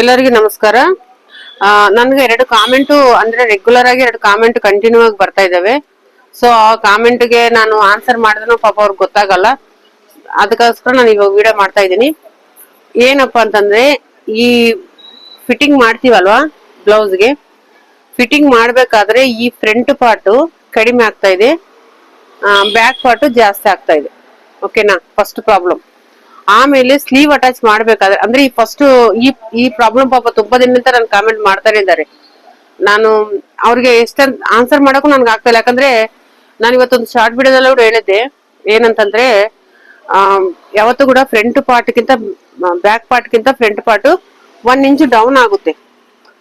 ಎಲ್ಲರಿಗೂ ನಮಸ್ಕಾರ. ನನಗೆ ಎರಡು ಕಾಮೆಂಟು, ಅಂದ್ರೆ ರೆಗ್ಯುಲರ್ ಆಗಿ ಎರಡು ಕಾಮೆಂಟ್ ಕಂಟಿನ್ಯೂ ಆಗಿ ಬರ್ತಾ ಇದಾವೆ. ಸೊ ಆ ಕಾಮೆಂಟ್ಗೆ ನಾನು ಆನ್ಸರ್ ಮಾಡಿದ್ರು ಪಾಪ ಅವ್ರಿಗೆ ಗೊತ್ತಾಗಲ್ಲ. ಅದಕ್ಕೋಸ್ಕರ ನಾನು ಇವಾಗ ವಿಡಿಯೋ ಮಾಡ್ತಾ ಇದ್ದೀನಿ. ಏನಪ್ಪ ಅಂತಂದ್ರೆ, ಈ ಫಿಟ್ಟಿಂಗ್ ಮಾಡ್ತೀವಲ್ವಾ ಬ್ಲೌಸ್ಗೆ ಫಿಟ್ಟಿಂಗ್ ಮಾಡಬೇಕಾದ್ರೆ ಈ ಫ್ರಂಟ್ ಪಾರ್ಟು ಕಡಿಮೆ ಆಗ್ತಾ ಇದೆ. ಬ್ಯಾಕ್ ಪಾರ್ಟು ಜಾಸ್ತಿ ಆಗ್ತಾ ಇದೆ. ಓಕೆನಾ ಫಸ್ಟ್ ಪ್ರಾಬ್ಲಮ್ ಆಮೇಲೆ ಸ್ಲೀವ್ ಅಟ್ಯಾಚ್ ಮಾಡ್ಬೇಕಾದ್ರೆ, ಅಂದ್ರೆ ಈ ಫಸ್ಟ್ ಈ ಈ ಪ್ರಾಬ್ಲಮ್ ಪಾಪ ತುಂಬಾ ದಿನದಿಂದ ನನ್ ಕಾಮೆಂಟ್ ಮಾಡ್ತಾನೆ ಇದ್ದಾರೆ. ನಾನು ಅವ್ರಿಗೆ ಎಷ್ಟಂತ ಆನ್ಸರ್ ಮಾಡಕ್ಕೂ ನನ್ಗೆ ಆಗ್ತಾ ಇಲ್ಲ. ಯಾಕಂದ್ರೆ ನಾನು ಇವತ್ತೊಂದು ಶಾರ್ಟ್ ವಿಡಿಯೋದಲ್ಲಿ ಕೂಡ ಹೇಳಿದ್ದೆ. ಏನಂತಂದ್ರೆ ಯಾವತ್ತೂ ಕೂಡ ಫ್ರಂಟ್ ಪಾರ್ಟ್ಗಿಂತ back ಪಾರ್ಟ್ಗಿಂತ front part one inch down ಆಗುತ್ತೆ.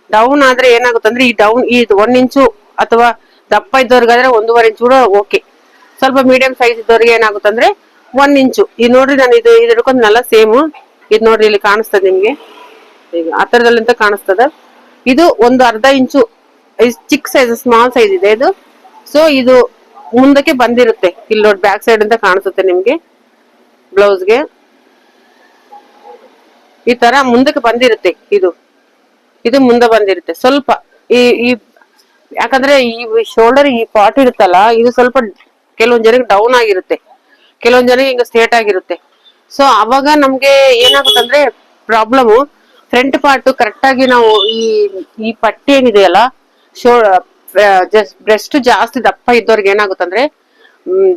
ಡೌನ್ ಆದ್ರೆ ಏನಾಗುತ್ತೆ ಅಂದ್ರೆ ಈ ಡೌನ್ ಈ ಒನ್ ಇಂಚು ಅಥವಾ ದಪ್ಪ ಇದ್ದವ್ರಿಗಾದ್ರೆ ಒಂದೂವರೆ ಇಂಚು ಕೂಡ ಓಕೆ ಸ್ವಲ್ಪ ಮೀಡಿಯಂ ಸೈಜ್ ಇದ್ದವ್ರಿಗೆ ಏನಾಗುತ್ತೆ ಒನ್ ಇಂಚು ಇದು ನೋಡ್ರಿ ನಾನು ಇದು ಇದು ಹಿಡ್ಕೊಂಡ್ನಲ್ಲ ಸೇಮ್ ಇದು ನೋಡ್ರಿ ಇಲ್ಲಿ ಕಾಣಿಸ್ತದೆ ನಿಮ್ಗೆ. ಈಗ ಆ ಥರದಲ್ಲಿಂತ ಕಾಣಿಸ್ತದೆ. ಇದು ಒಂದು ಅರ್ಧ ಇಂಚು ಚಿಕ್ಕ ಸೈಜ್ ಸ್ಮಾಲ್ ಸೈಜ್ ಇದೆ ಇದು. ಸೊ ಇದು ಮುಂದಕ್ಕೆ ಬಂದಿರುತ್ತೆ. ಇಲ್ಲಿ ನೋಡಿ ಬ್ಯಾಕ್ ಸೈಡ್ ಅಂತ ಕಾಣಿಸುತ್ತೆ ನಿಮ್ಗೆ. ಬ್ಲೌಸ್ಗೆ ಈ ತರ ಮುಂದಕ್ಕೆ ಬಂದಿರುತ್ತೆ ಇದು. ಇದು ಮುಂದೆ ಬಂದಿರುತ್ತೆ. ಸ್ವಲ್ಪ ಈ ಈ, ಯಾಕಂದ್ರೆ ಈ ಶೋಲ್ಡರ್ ಈ ಪಾರ್ಟ್ ಇರುತ್ತಲ್ಲ, ಇದು ಸ್ವಲ್ಪ ಕೆಲವೊಂದ್ ಜನಕ್ಕೆ ಡೌನ್ ಆಗಿರುತ್ತೆ. ಕೆಲವೊಂದ್ ಜನ ಹಿಂಗ ಸ್ಟ್ರೇಟ್ ಆಗಿರುತ್ತೆ. ಸೊ ಅವಾಗ ನಮ್ಗೆ ಏನಾಗುತ್ತಂದ್ರೆ ಪ್ರಾಬ್ಲಮ್ ಫ್ರಂಟ್ ಪಾರ್ಟ್ ಕರೆಕ್ಟ್ ಆಗಿ ನಾವು ಈ ಈ ಪಟ್ಟಿ ಏನಿದೆಯಲ್ಲ ಶೋ ಬ್ರೆಸ್ಟ್ ಜಾಸ್ತಿ ದಪ್ಪ ಇದ್ದವ್ರಿಗೆ ಏನಾಗುತ್ತಂದ್ರೆ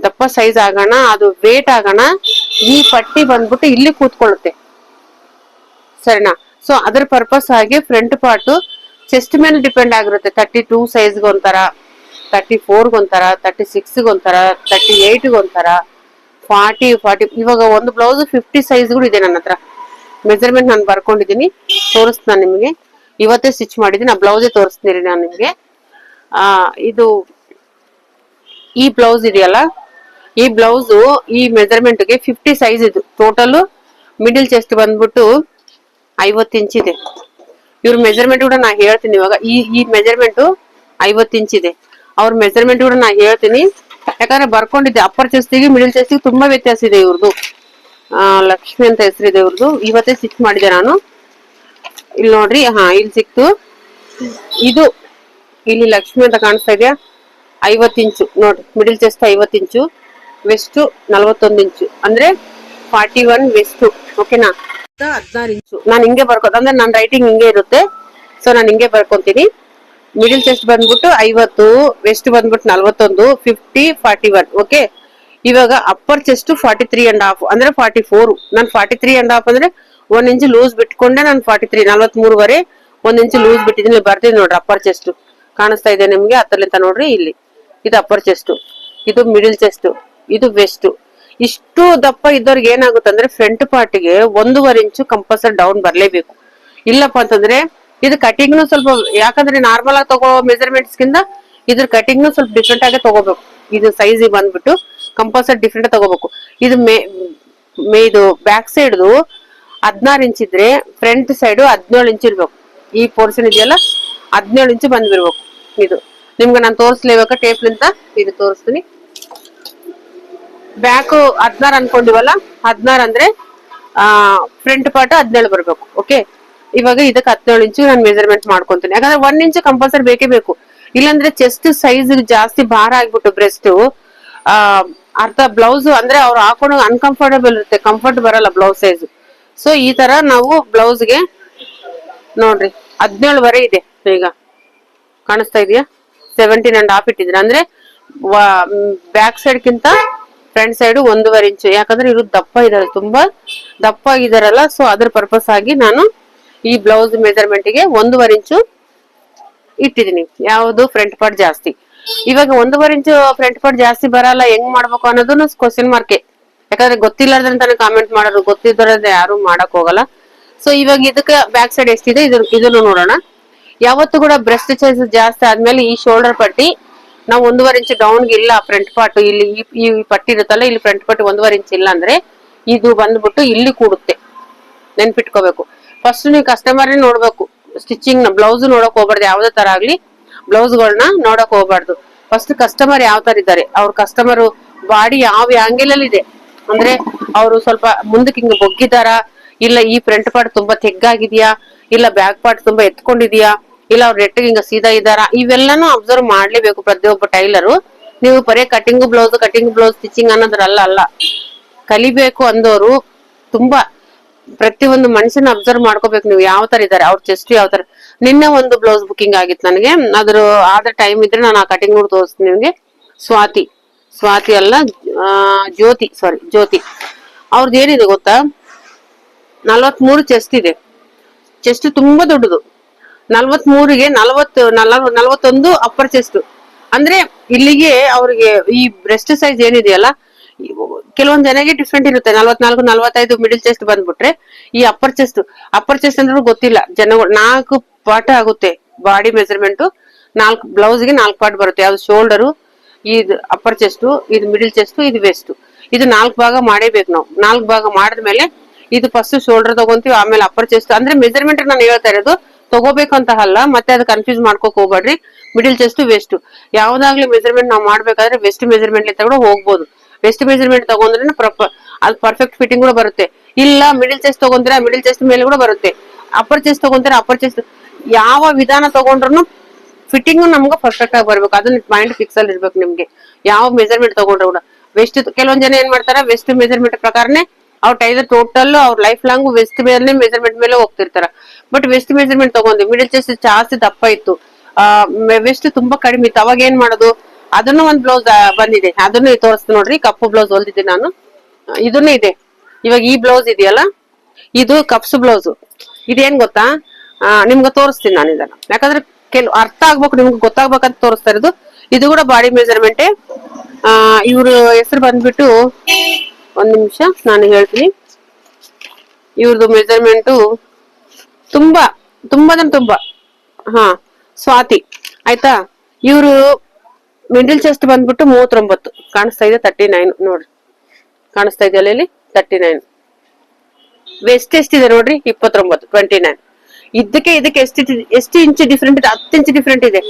ದಪ್ಪ ಸೈಜ್ ಆಗೋಣ, ಅದು ವೇಟ್ ಆಗೋಣ, ಈ ಪಟ್ಟಿ ಬಂದ್ಬಿಟ್ಟು ಇಲ್ಲಿ ಕೂತ್ಕೊಳ್ಳುತ್ತೆ. ಸರಿನಾ? ಸೊ ಅದ್ರ ಪರ್ಪಸ್ ಆಗಿ ಫ್ರಂಟ್ ಪಾರ್ಟ್ ಚೆಸ್ಟ್ ಮೇಲೆ ಡಿಪೆಂಡ್ ಆಗಿರುತ್ತೆ. ತರ್ಟಿ ಟೂ ಸೈಜ್ಗೆ ಒಂಥರ ತರ್ಟಿ ಫೋರ್ಗೆ ಒಂಥರ ತರ್ಟಿ ಸಿಕ್ಸ್ಗೆ ಒಂಥರ ತರ್ಟಿ ಏಯ್ಟ್ಗೆ ಒಂಥರ ಫಾರ್ಟಿ ಫಾರ್ಟಿ, ಇವಾಗ ಒಂದು ಬ್ಲೌಸ್ ಫಿಫ್ಟಿ ಸೈಜ್ಗಳು ಇದೆ ನನ್ನ ಹತ್ರ. ಮೆಜರ್ಮೆಂಟ್ ನಾನು ಬರ್ಕೊಂಡಿದ್ದೀನಿ ತೋರಿಸ್ತೀನಿ ನಿಮಗೆ. ಇವತ್ತೇ ಸ್ಟಿಚ್ ಮಾಡಿದ್ದೀನಿ ಆ ಬ್ಲೌಸೇ ತೋರಿಸ್ತೀನಿ ನಾನು ನಿಮಗೆ. ಇದು ಈ ಬ್ಲೌಸ್ ಇದೆಯಲ್ಲ, ಈ ಬ್ಲೌಸು ಈ ಮೆಜರ್ಮೆಂಟ್ಗೆ ಫಿಫ್ಟಿ ಸೈಜ್ ಇದು. ಟೋಟಲ್ ಮಿಡಿಲ್ ಚೆಸ್ಟ್ ಬಂದ್ಬಿಟ್ಟು ಐವತ್ತು ಇಂಚ್ ಇದೆ. ಇವ್ರ ಮೆಜರ್ಮೆಂಟ್ ಕೂಡ ನಾ ಹೇಳ್ತೀನಿ ಇವಾಗ. ಈ ಈ ಮೆಜರ್ಮೆಂಟು ಐವತ್ತು ಇಂಚ್ ಇದೆ. ಅವ್ರ ಮೆಜರ್ಮೆಂಟ್ ಕೂಡ ನಾ ಹೇಳ್ತೀನಿ. ಯಾಕಂದ್ರೆ ಬರ್ಕೊಂಡಿದ್ದೆ ಅಪ್ಪರ್ ಚೆಸ್ಟಿಗೆ ಮಿಡಿಲ್ ಚೆಸ್ಟಿಗೆ ತುಂಬಾ ವ್ಯತ್ಯಾಸ ಇದೆ ಇವ್ರದ್ದು ಲಕ್ಷ್ಮಿ ಅಂತ ಹೆಸರಿದೆ ಇವ್ರದ್ದು ಇವತ್ತೇ ಸ್ಟಿಚ್ ಮಾಡಿದೆ ನಾನು. ಇಲ್ಲಿ ನೋಡ್ರಿ, ಹಾ ಇಲ್ಲಿ ಸಿಕ್ತು. ಇದು, ಇಲ್ಲಿ ಲಕ್ಷ್ಮಿ ಅಂತ ಕಾಣಿಸ್ತಾ ಇದೆಯಾ? ಐವತ್ತು ಇಂಚು, ನೋಡ್ರಿ ಮಿಡಿಲ್ ಚೆಸ್ಟ್ ಐವತ್ತು ಇಂಚು ವೆಸ್ಟ್ ನಲವತ್ತೊಂದು ಇಂಚು. ಅಂದ್ರೆ ಫಾರ್ಟಿ ಒನ್ ವೆಸ್ಟ್ ಓಕೆನಾ ಹದಿನಾರು ಇಂಚು ನಾನು ಹಿಂಗೆ ಬರ್ಕೋ ಅಂದ್ರೆ ನನ್ನ ರೈಟಿಂಗ್ ಹಿಂಗೆ ಇರುತ್ತೆ. ಸೊ ನಾನು ಹಿಂಗೆ ಬರ್ಕೊಂತೀನಿ. ಮಿಡಿಲ್ ಚೆಸ್ಟ್ ಬಂದ್ಬಿಟ್ಟು ಐವತ್ತು ವೆಸ್ಟ್ ಬಂದ್ಬಿಟ್ಟು ನಲ್ವತ್ತೊಂದು ಫಿಫ್ಟಿ ಫಾರ್ಟಿ ಒನ್ ಓಕೆ ಇವಾಗ upper chest forty three and half ಅಂದ್ರೆ ಫಾರ್ಟಿ ಫೋರ್ ನಾನು ಫಾರ್ಟಿ ತ್ರೀ ಅಂಡ್ ಹಾಫ್ ಅಂದ್ರೆ ಒಂದ್ ಇಂಚ್ ಲೂಸ್ ಬಿಟ್ಕೊಂಡೆ, ನಾನು ಫಾರ್ಟಿ ತ್ರೀ ನಲ್ವತ್ಮೂರುವರೆ ಒಂದ್ ಇಂಚ್ ಲೂಸ್ ಬಿಟ್ಟಿದ್ದೀನಿ. ಬರ್ತೀನಿ ನೋಡ್ರಿ ಅಪ್ಪರ್ ಚೆಸ್ಟ್ ಕಾಣಿಸ್ತಾ ಇದೆ ನಿಮ್ಗೆ? ಹತ್ತಲಿಂತ ನೋಡ್ರಿ ಇಲ್ಲಿ. ಇದು ಅಪ್ಪರ್ ಚೆಸ್ಟ್ ಇದು ಮಿಡಿಲ್ ಚೆಸ್ಟ್ ಇದು ವೆಸ್ಟ್ ಇಷ್ಟು ದಪ್ಪ ಇದ್ದವ್ರಿಗೆ ಏನಾಗುತ್ತೆ ಅಂದ್ರೆ ಫ್ರಂಟ್ ಪಾರ್ಟಿಗೆ ಒಂದೂವರೆ ಇಂಚು ಕಂಪಲ್ಸರಿ ಡೌನ್ ಬರಲೇಬೇಕು. ಇಲ್ಲಪ್ಪ ಅಂತಂದ್ರೆ ಇದು ಕಟಿಂಗ್ನು ಸ್ವಲ್ಪ ಯಾಕಂದ್ರೆ ನಾರ್ಮಲ್ ಆಗಿ ತಗೋ ಮೆಜರ್ಮೆಂಟ್ಸ್ ಗಿಂತ ಇದ್ರ ಕಟಿಂಗ್ನು ಸ್ವಲ್ಪ ಡಿಫ್ರೆಂಟ್ ಆಗಿ ತಗೋಬೇಕು. ಇದು ಸೈಜ್ ಬಂದ್ಬಿಟ್ಟು ಕಂಪಲ್ಸರಿ ಡಿಫ್ರೆಂಟ್ ತಗೋಬೇಕು. ಇದು ಮೇ ಮೇ ಇದು ಬ್ಯಾಕ್ ಸೈಡ್ದು ಹದಿನಾರು ಇಂಚ್ ಇದ್ರೆ ಫ್ರಂಟ್ ಸೈಡ್ ಹದಿನೇಳು ಇಂಚ್ ಇರ್ಬೇಕು. ಈ ಪೋರ್ಷನ್ ಇದೆಯಲ್ಲ ಹದಿನೇಳು ಇಂಚ್ ಬಂದ್ಬಿರ್ಬೇಕು ಇದು ನಿಮ್ಗೆ ನಾನು ತೋರಿಸ್ಲೇಬೇಕಾ ಟೇಪ್ಲಿಂದ ಇದು ತೋರಿಸ್ತೀನಿ. ಬ್ಯಾಕ್ ಹದಿನಾರು ಅನ್ಕೊಂಡಿವಲ್ಲ? ಹದಿನಾರು ಅಂದ್ರೆ ಫ್ರಂಟ್ ಪಾರ್ಟ್ ಹದಿನೇಳು ಬರಬೇಕು ಓಕೆ ಇವಾಗ ಇದಕ್ಕೆ ಹದಿನೇಳು ಇಂಚು ನಾನು ಮೆಜರ್ಮೆಂಟ್ ಮಾಡ್ಕೊಂತೀನಿ. ಯಾಕಂದ್ರೆ ಒನ್ ಇಂಚು ಕಂಪಲ್ಸರಿ ಬೇಕೇ ಬೇಕು. ಇಲ್ಲಾಂದ್ರೆ ಚೆಸ್ಟ್ ಸೈಜ್ ಜಾಸ್ತಿ ಭಾರ ಆಗ್ಬಿಟ್ಟು ಬ್ರೆಸ್ಟ್ ಅರ್ಧ ಬ್ಲೌಸ್ ಅಂದ್ರೆ ಅವ್ರು ಹಾಕೊಂಡು ಅನ್ಕಂಫರ್ಟಬಲ್ ಇರುತ್ತೆ. ಕಂಫರ್ಟ್ ಬರಲ್ಲ ಬ್ಲೌಸ್ ಸೈಜ್ ಸೊ ಈ ತರ ನಾವು ಬ್ಲೌಸ್ಗೆ ನೋಡ್ರಿ, ಹದಿನೇಳುವರೆ ಇದೆ. ಈಗ ಕಾಣಿಸ್ತಾ ಇದೆಯಾ? ಸೆವೆಂಟೀನ್ ಅಂಡ್ ಹಾಫ್ ಇಟ್ಟಿದ್ರೆ ಅಂದ್ರೆ ಬ್ಯಾಕ್ ಸೈಡ್ ಕಿಂತ ಫ್ರಂಟ್ ಸೈಡ್ ಒಂದೂವರೆ ಇಂಚು. ಯಾಕಂದ್ರೆ ಇವರು ದಪ್ಪ ಇದಾರೆ ತುಂಬಾ ದಪ್ಪ ಆಗಿದಾರಲ್ಲ ಸೊ ಅದ್ರ ಪರ್ಪಸ್ ಆಗಿ ನಾನು ಈ ಬ್ಲೌಸ್ ಮೆಜರ್ಮೆಂಟ್ಗೆ ಒಂದೂವರೆ ಇಂಚು ಇಟ್ಟಿದೀನಿ ಯಾವುದು ಫ್ರಂಟ್ ಪಾರ್ಟ್ ಜಾಸ್ತಿ. ಇವಾಗ ಒಂದೂವರೆ ಇಂಚು ಫ್ರಂಟ್ ಪಾರ್ಟ್ ಜಾಸ್ತಿ ಬರಲ್ಲ, ಹೆಂಗ್ ಮಾಡ್ಬೇಕು ಅನ್ನೋದನ್ನು ಕ್ವಶನ್ ಮಾರ್ಕೆ ಯಾಕಂದ್ರೆ ಗೊತ್ತಿಲ್ಲದಂತಾನೆ ಕಾಮೆಂಟ್ ಮಾಡೋರು ಗೊತ್ತಿದ್ದರದ ಯಾರು ಮಾಡಕ್ ಹೋಗಲ್ಲ. ಸೊ ಇವಾಗ ಇದಕ್ಕೆ ಬ್ಯಾಕ್ ಸೈಡ್ ಎಷ್ಟಿದೆ ಇದನ್ನ ಇದನ್ನು ನೋಡೋಣ. ಯಾವತ್ತು ಕೂಡ ಬ್ರೆಸ್ಟ್ ಸೈಜ್ ಜಾಸ್ತಿ ಆದ್ಮೇಲೆ ಈ ಶೋಲ್ಡರ್ ಪಟ್ಟಿ, ನಾವು ಒಂದೂವರೆ ಇಂಚ್ ಡೌನ್ಗೆ ಇಲ್ಲ ಫ್ರಂಟ್ ಪಾರ್ಟ್ ಇಲ್ಲಿ ಈ ಪಟ್ಟಿ ಇರುತ್ತಲ್ಲ, ಇಲ್ಲಿ ಫ್ರಂಟ್ ಪಾರ್ಟ್ ಒಂದೂವರೆ ಇಂಚ್ ಇಲ್ಲ ಅಂದ್ರೆ, ಇದು ಬಂದ್ಬಿಟ್ಟು ಇಲ್ಲಿ ಕೂಡುತ್ತೆ. ನೆನ್ಪಿಟ್ಕೋಬೇಕು. ಫಸ್ಟ್ ನೀವು ಕಸ್ಟಮರ್ ನೋಡ್ಬೇಕು. ಸ್ಟಿಚಿಂಗ್ನ ಬ್ಲೌಸ್ ನೋಡಕ್ ಹೋಗ್ಬಾರ್ದು, ಯಾವ್ದೇ ತರ ಆಗ್ಲಿ. ಬ್ಲೌಸ್ಗಳನ್ನ ನೋಡಕ್ ಹೋಗ್ಬಾರ್ದು. ಫಸ್ಟ್ ಕಸ್ಟಮರ್ ಯಾವ ತರ ಇದ್ದಾರೆ? ಅವ್ರ ಕಸ್ಟಮರ್ ಬಾಡಿ ಯಾವ ಆಂಗಲ್ ಅಲ್ಲಿ ಇದೆ? ಅಂದ್ರೆ ಅವರು ಸ್ವಲ್ಪ ಮುಂದಕ್ಕೆ ಹಿಂಗ ಬೊಗ್ಗಿದಾರ? ಇಲ್ಲ ಈ ಫ್ರಂಟ್ ಪಾರ್ಟ್ ತುಂಬಾ ತೆಗ್ಗಾಗಿದ್ಯಾ? ಇಲ್ಲ ಬ್ಯಾಕ್ ಪಾರ್ಟ್ ತುಂಬಾ ಎತ್ಕೊಂಡಿದ್ಯಾ? ಇಲ್ಲ ಅವ್ರ ನೆಟ್ಟಿಗೆ ಹಿಂಗ ಸೀದಾ ಇದಾರ ಇವೆಲ್ಲಾನು ಅಬ್ಸರ್ವ್ ಮಾಡ್ಲೇಬೇಕು ಪ್ರತಿಯೊಬ್ಬ ಟೈಲರು ನೀವು ಬರೀ cutting blouse cutting blouse stitching ಅನ್ನೋದ್ರಲ್ಲ ಅಲ್ಲ. ಕಲಿಬೇಕು ಅಂದವರು ತುಂಬಾ ಪ್ರತಿಯೊಂದು ಮನುಷ್ಯನ ಅಬ್ಸರ್ವ್ ಮಾಡ್ಕೋಬೇಕು ನೀವು ಯಾವ ತರ ಇದಾರೆ ಅವ್ರ ಚೆಸ್ಟ್ ಯಾವ ತರ. ನಿನ್ನೆ ಒಂದು ಬ್ಲೌಸ್ ಬುಕಿಂಗ್ ಆಗಿತ್ತು ನನಗೆ. ಅದ್ರ ಆದ ಟೈಮ್ ಇದ್ರೆ ನಾನು ಆ ಕಟಿಂಗ್ ನೋಡಿ ತೋರಿಸ್ತೀನಿ ನಿಮ್ಗೆ. ಸ್ವಾತಿ. ಸ್ವಾತಿ ಅಲ್ಲ ಜ್ಯೋತಿ ಸಾರಿ ಜ್ಯೋತಿ. ಅವ್ರದ್ದು ಏನಿದೆ ಗೊತ್ತಾ? ನಲ್ವತ್ಮೂರು ಚೆಸ್ಟ್ ಇದೆ. ಚೆಸ್ಟ್ ತುಂಬಾ ದೊಡ್ಡದು. ನಲ್ವತ್ಮೂರಿಗೆ ನಲವತ್ತು ನಲವ- ನಲ್ವತ್ತೊಂದು ಅಪ್ಪರ್ ಚೆಸ್ಟ್ ಅಂದ್ರೆ ಇಲ್ಲಿಗೆ ಅವ್ರಿಗೆ ಈ ಬ್ರೆಸ್ಟ್ ಸೈಜ್ ಏನಿದೆಯಲ್ಲ ಕೆಲವೊಂದ್ ಜನಗೆ ಡಿಫ್ರೆಂಟ್ ಇರುತ್ತೆ. ನಲ್ವತ್ನಾಲ್ಕು, ನಲ್ವತ್ತೈದು ಮಿಡಿಲ್ ಚೆಸ್ಟ್ ಬಂದ್ಬಿಟ್ರೆ ಈ ಅಪ್ಪರ್ ಚೆಸ್ಟ್ ಅಪ್ಪರ್ ಚೆಸ್ಟ್ ಅಂದ್ರೂ ಗೊತ್ತಿಲ್ಲ. ಜನಗಳು ನಾಲ್ಕು ಪಾರ್ಟ್ ಆಗುತ್ತೆ. ಬಾಡಿ ಮೆಜರ್ಮೆಂಟ್ ನಾಲ್ಕು ಬ್ಲೌಸ್ಗೆ ನಾಲ್ಕು ಪಾರ್ಟ್ ಬರುತ್ತೆ. ಯಾವ್ದು ಶೋಲ್ಡರು ಇದು ಅಪ್ಪರ್ ಚೆಸ್ಟ್ ಇದು ಮಿಡಿಲ್ ಚೆಸ್ಟ್ ಇದು ವೆಸ್ಟ್ ಇದು ನಾಲ್ಕು ಭಾಗ ಮಾಡೇಬೇಕು ನಾವು. ನಾಲ್ಕು ಭಾಗ ಮಾಡಿದ್ಮೇಲೆ ಇದು ಫಸ್ಟ್ ಶೋಲ್ಡರ್ ತಗೊಂತೀವಿ, ಆಮೇಲೆ ಅಪ್ಪರ್ ಚೆಸ್ಟ್ ಅಂದ್ರೆ ಮೆಜರ್ಮೆಂಟ್ ನಾನು ಹೇಳ್ತಾ ಇರೋದು, ತಗೋಬೇಕು ಅಂತ ಅಲ್ಲ, ಮತ್ತೆ ಅದು ಕನ್ಫ್ಯೂಸ್ ಮಾಡ್ಕೋಕ್ ಹೋಗ್ಬೇಡ್ರಿ. ಮಿಡಿಲ್ ಚೆಸ್ಟ್ ವೆಸ್ಟ್ ಯಾವ್ದಾಗ್ಲಿ ಮೆಜರ್ಮೆಂಟ್ ನಾವು ಮಾಡ್ಬೇಕಾದ್ರೆ ವೆಸ್ಟ್ ಮೆಜರ್ಮೆಂಟ್ ತಗೊಂಡು ಹೋಗ್ಬೋದು. ವೆಸ್ಟ್ ಮೆಜರ್ಮೆಂಟ್ ತಗೊಂಡ್ರೆ ಪ್ರಾಪರ್ ಅದು ಪರ್ಫೆಕ್ಟ್ ಫಿಟ್ಟಿಂಗ್ ಕೂಡ ಬರುತ್ತೆ. ಇಲ್ಲ ಮಿಡಿಲ್ ಚೆಸ್ಟ್ ತಗೊಂಡ್ರೆ ಮಿಡಿಲ್ ಚೆಸ್ಟ್ ಮೇಲೆ ಕೂಡ ಬರುತ್ತೆ. ಅಪ್ಪರ್ ಚೆಸ್ಟ್ ತಗೊಂತಾರೆ ಅಪ್ಪರ್ ಚೆಸ್ಟ್ ಯಾವ ವಿಧಾನ ತಗೊಂಡ್ರು ಫಿಟ್ಟಿಂಗ್ ನಮ್ಗೆ ಪರ್ಫೆಕ್ಟ್ ಆಗಿ ಬರ್ಬೇಕು. ಅದನ್ನ ಮೈಂಡ್ ಫಿಕ್ಸ್ ಅಲ್ಲಿ ಇರ್ಬೇಕು ನಿಮ್ಗೆ. ಯಾವ ಮೆಜರ್ಮೆಂಟ್ ತಗೊಂಡ್ರು ಕೂಡ. ವೆಸ್ಟ್ ಕೆಲವೊಂದ್ ಜನ ಏನ್ ಮಾಡ್ತಾರೆ ವೆಸ್ಟ್ ಮೆಜರ್ಮೆಂಟ್ ಪ್ರಕಾರನೇ ಅವ್ರ ಟೈಲರ್ ಟೋಟಲ್ ಅವ್ರ ಲೈಫ್ ಲಾಂಗ್ ವೆಸ್ಟ್ ಮೇಲೆ ಮೆಜರ್ಮೆಂಟ್ ಮೇಲೆ ಹೋಗ್ತಿರ್ತಾರ. ಬಟ್ ವೆಸ್ಟ್ ಮೆಜರ್ಮೆಂಟ್ ತಗೊಂಡ್ವಿ ಮಿಡಲ್ ಚೆಸ್ಟ್ ಜಾಸ್ತಿ ದಪ್ಪ ಇತ್ತು. ವೆಸ್ಟ್ ತುಂಬಾ ಕಡಿಮೆ ಇತ್ತು. ಅವಾಗ ಏನ್ ಮಾಡೋದು? ಅದನ್ನು ಒಂದ್ ಬ್ಲೌಸ್ ಬಂದಿದೆ. ಅದನ್ನು ತೋರಿಸ್ತೀನಿ ನೋಡ್ರಿ. ಕಪ್ಪು ಬ್ಲೌಸ್ ಹೊಲ್ದಿದ್ದೆ ನಾನು. ಆ, ಇದನ್ನು ಇದೆ. ಇವಾಗ ಈ ಬ್ಲೌಸ್ ಇದೆಯಲ್ಲ? ಇದು ಕಪ್ಸ್ ಬ್ಲೌಸ್ ಇದೇನ್ ಗೊತ್ತಾ? ಆ, ನಿಮ್ಗೆ ತೋರಿಸ್ತೀನಿ ನಾನು ಇದನ್ನ. ಯಾಕಂದ್ರೆ ಕೆಲವು ಅರ್ಥ ಆಗ್ಬೇಕು ನಿಮ್ಗೆ ಗೊತ್ತಾಗ್ಬೇಕಂತ ತೋರಿಸ್ತಾ ಇರೋದು. ಇದು ಕೂಡ ಬಾಡಿ ಮೆಜರ್ಮೆಂಟೇ ಇವ್ರ ಹೆಸರು ಬಂದ್ಬಿಟ್ಟು ಒಂದ್ ನಿಮಿಷ ನಾನು ಹೇಳ್ತೀನಿ. ಇವ್ರದ್ದು ಮೆಜರ್ಮೆಂಟು ತುಂಬಾ ತುಂಬ ತುಂಬಾ. ಹಾ ಸ್ವಾತಿ. ಆಯ್ತಾ? ಇವರು ಮಿಡಲ್ ಚೆಸ್ಟ್ ಬಂದ್ಬಿಟ್ಟು ಮೂವತ್ತೊಂಬತ್ತು. ಕಾಣಿಸ್ತಾ ಇದೆ ತರ್ಟಿ ನೈನ್ ನೋಡ್ರಿ. ಕಾಣಿಸ್ತಾ ಇದೆ ಅಲ್ಲಿ ತರ್ಟಿ ನೈನ್ ವೆಸ್ಟ್ ಎಷ್ಟಿದೆ ನೋಡ್ರಿ? ಇಪ್ಪತ್ತೊಂಬತ್ತು ಟ್ವೆಂಟಿ ನೈನ್ ಇದಕ್ಕೆ ಇದಕ್ಕೆ ಎಷ್ಟು ಎಷ್ಟು ಇಂಚ್ ಡಿಫ್ರೆಂಟ್ ಇದೆ? ಹತ್ತು ಇಂಚ್ ಡಿಫ್ರೆಂಟ್ ಇದೆ.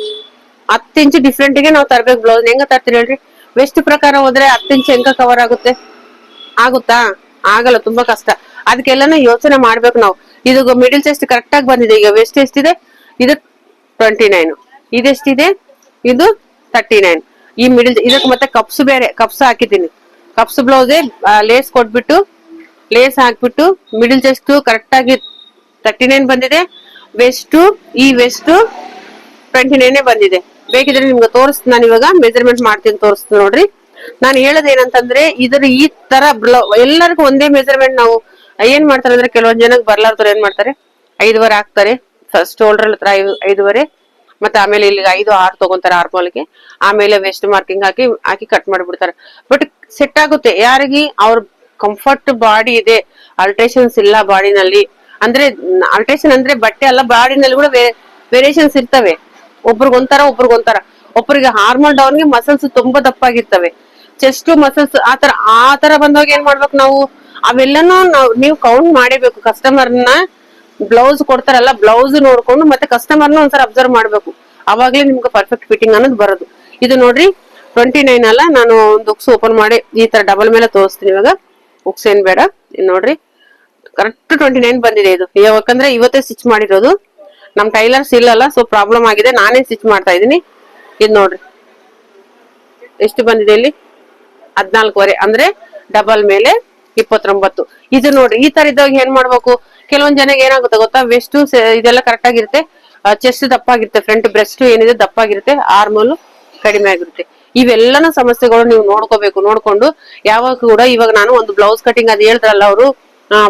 ಹತ್ತು ಇಂಚ್ ಡಿಫ್ರೆಂಟ್ಗೆ ನಾವು ತರ್ಬೇಕು ಬ್ಲೌಸ್ ಹೆಂಗ ತರ್ತೀರಿ ಹೇಳ್ರಿ? ವೆಸ್ಟ್ ಪ್ರಕಾರ ಹೋದ್ರೆ ಹತ್ತು ಇಂಚ್ ಹೆಂಗ ಕವರ್ ಆಗುತ್ತೆ? ಆಗುತ್ತಾ? ಆಗಲ್ಲ, ತುಂಬಾ ಕಷ್ಟ. ಅದಕ್ಕೆಲ್ಲಾನು ಯೋಚನೆ ಮಾಡ್ಬೇಕು ನಾವು. ಇದು ಮಿಡಿಲ್ ಚೆಸ್ಟ್ ಕರೆಕ್ಟ್ ಆಗಿ ಬಂದಿದೆ. ಈಗ ವೆಸ್ಟ್ ಎಷ್ಟಿದೆ? ಇದು ಟ್ವೆಂಟಿ ನೈನ್ ಇದೆಷ್ಟಿದೆ? ಇದು ತರ್ಟಿ ನೈನ್ ಈ ಮಿಡಿಲ್ ಇದಕ್ಕೆ ಮತ್ತೆ ಕಪ್ಸ್ ಬೇರೆ ಕಪ್ಸ್ ಹಾಕಿದ್ದೀನಿ. ಕಪ್ಸ್ ಬ್ಲೌಸ್ ಲೇಸ್ ಕೊಟ್ಬಿಟ್ಟು ಲೇಸ್ ಹಾಕ್ಬಿಟ್ಟು ಮಿಡಿಲ್ ಚೆಸ್ಟ್ ಕರೆಕ್ಟ್ ಆಗಿ ತರ್ಟಿ ನೈನ್ ಬಂದಿದೆ. ವೆಸ್ಟ್ ಈ ವೆಸ್ಟ್ ಟ್ವೆಂಟಿ ನೈನ್ ಬಂದಿದೆ. ಬೇಕಿದ್ರೆ ನಿಮ್ಗೆ ತೋರಿಸ್ತೀನಿ ನಾನು ಇವಾಗ ಮೆಜರ್ಮೆಂಟ್ ಮಾಡ್ತೀನಿ ತೋರಿಸ್ತೀನಿ ನೋಡ್ರಿ. ನಾನು ಹೇಳೋದು ಏನಂತಂದ್ರೆ, ಇದ್ರ ಈ ತರ ಬ್ಲೌ ಎಲ್ಲರಿಗೂ ಒಂದೇ ಮೆಜರ್ಮೆಂಟ್ ನಾವು ಏನ್ ಮಾಡ್ತಾರೆ ಅಂದ್ರೆ, ಕೆಲವೊಂದ್ ಜನಕ್ಕೆ ಬರ್ಲಾರ್ದವ್ರು ಏನ್ ಮಾಡ್ತಾರೆ? ಐದುವರೆ ಹಾಕ್ತಾರೆ. ಫಸ್ಟ್ ಶೋಲ್ಡರ್ ಹತ್ರ ಐದು ಐದುವರೆ. ಮತ್ತೆ ಆಮೇಲೆ ಇಲ್ಲಿ ಐದು, ಆರು ತಗೊಂತಾರೆ ಆರ್ಮೋಲ್ಗೆ ಆಮೇಲೆ ವೆಸ್ಟ್ ಮಾರ್ಕಿಂಗ್ ಹಾಕಿ ಹಾಕಿ ಕಟ್ ಮಾಡಿಬಿಡ್ತಾರೆ. ಬಟ್ ಸೆಟ್ ಆಗುತ್ತೆ. ಯಾರಿಗೆ? ಅವ್ರ ಕಂಫರ್ಟ್ ಬಾಡಿ ಇದೆ. ಅಲ್ಟ್ರೇಷನ್ಸ್ ಇಲ್ಲ ಬಾಡಿನಲ್ಲಿ ಅಂದ್ರೆ ಅಲ್ಟ್ರೇಷನ್ ಅಂದ್ರೆ ಬಟ್ಟೆ ಅಲ್ಲ ಬಾಡಿನಲ್ಲಿ ಕೂಡ ವೇರಿಯೇಷನ್ಸ್ ಇರ್ತವೆ. ಒಬ್ರಿಗೊಂಥರ ಒಬ್ರಿಗೊಂಥರ ಒಬ್ಬರಿಗೆ ಹಾರ್ಮೋನ್ ಡೌನ್ಗೆ ಮಸಲ್ಸ್ ತುಂಬಾ ದಪ್ಪಾಗಿರ್ತವೆ. ಚೆಸ್ಟ್ ಮಸಲ್ಸ್ ಆತರ ಆತರ ತರ ಬಂದಾಗ ಏನ್ ಮಾಡ್ಬೇಕು ನಾವು? ಅವೆಲ್ಲನೂ ನಾವು, ನೀವು ಕೌಂಟ್ ಮಾಡೇಬೇಕು ಕಸ್ಟಮರ್ನ ಬ್ಲೌಸ್ ಕೊಡ್ತಾರಲ್ಲ, ಬ್ಲೌಸ್ ನೋಡ್ಕೊಂಡು ಮತ್ತೆ ಕಸ್ಟಮರ್ನ ಒಂದ್ಸಲ ಅಬ್ಸರ್ವ್ ಮಾಡ್ಬೇಕು. ಅವಾಗ್ಲೇ ನಿಮ್ಗೆ ಪರ್ಫೆಕ್ಟ್ ಫಿಟ್ಟಿಂಗ್ ಅನ್ನೋದು ಬರೋದು. ಇದು ನೋಡ್ರಿ ಟ್ವೆಂಟಿ ನೈನ್ ಅಲ್ಲ, ನಾನು ಒಂದು ಉಕ್ಸ್ ಓಪನ್ ಮಾಡಿ ಈ ತರ ಡಬಲ್ ಮೇಲೆ ತೋರಿಸ್ತೀನಿ ಇವಾಗ. ಉಕ್ಸ್ ಏನ್ ಬೇಡ, ಇದ್ ನೋಡ್ರಿ. ಕರೆಕ್ಟ್ ಟ್ವೆಂಟಿ ನೈನ್ ಬಂದಿದೆ ಇದು. ಯಾಕಂದ್ರೆ ಇವತ್ತೇ ಸ್ಟಿಚ್ ಮಾಡಿರೋದು. ನಮ್ ಟೈಲರ್ಸ್ ಇಲ್ಲಲ್ಲ ಸೊ ಪ್ರಾಬ್ಲಮ್ ಆಗಿದೆ, ನಾನೇ ಸ್ಟಿಚ್ ಮಾಡ್ತಾ ಇದೀನಿ ಇದ್ ನೋಡ್ರಿ. ಎಷ್ಟು ಬಂದಿದೆ ಇಲ್ಲಿ? ಹದ್ನಾಲ್ಕುವರೆ, ಅಂದ್ರೆ ಡಬಲ್ ಮೇಲೆ ಇಪ್ಪತ್ತೊಂಬತ್ತು. ಇದು ನೋಡ್ರಿ, ಈ ತರ ಇದ್ದಾಗ ಏನ್ ಮಾಡ್ಬೇಕು? ಕೆಲವೊಂದ್ ಜನಗೆ ಏನಾಗುತ್ತೆ ಗೊತ್ತಾ? ವೆಸ್ಟ್ ಇದೆಲ್ಲ ಕರೆಕ್ಟ್ ಆಗಿರುತ್ತೆ. ಚೆಸ್ಟ್ ದಪ್ಪ ಆಗಿರುತ್ತೆ ಫ್ರಂಟ್ ಬ್ರೆಸ್ಟ್ ಏನಿದೆ ದಪ್ಪ ಆಗಿರುತ್ತೆ ಆರ್ಮೋಲ್ ಕಡಿಮೆ ಆಗಿರುತ್ತೆ. ಇವೆಲ್ಲನ ಸಮಸ್ಯೆಗಳು ನೀವು ನೋಡ್ಕೋಬೇಕು. ನೋಡ್ಕೊಂಡು ಯಾವಾಗ ಕೂಡ ಇವಾಗ ನಾನು ಒಂದು ಬ್ಲೌಸ್ ಕಟಿಂಗ್ ಅದು ಹೇಳ್ತಾರಲ್ಲ ಅವರು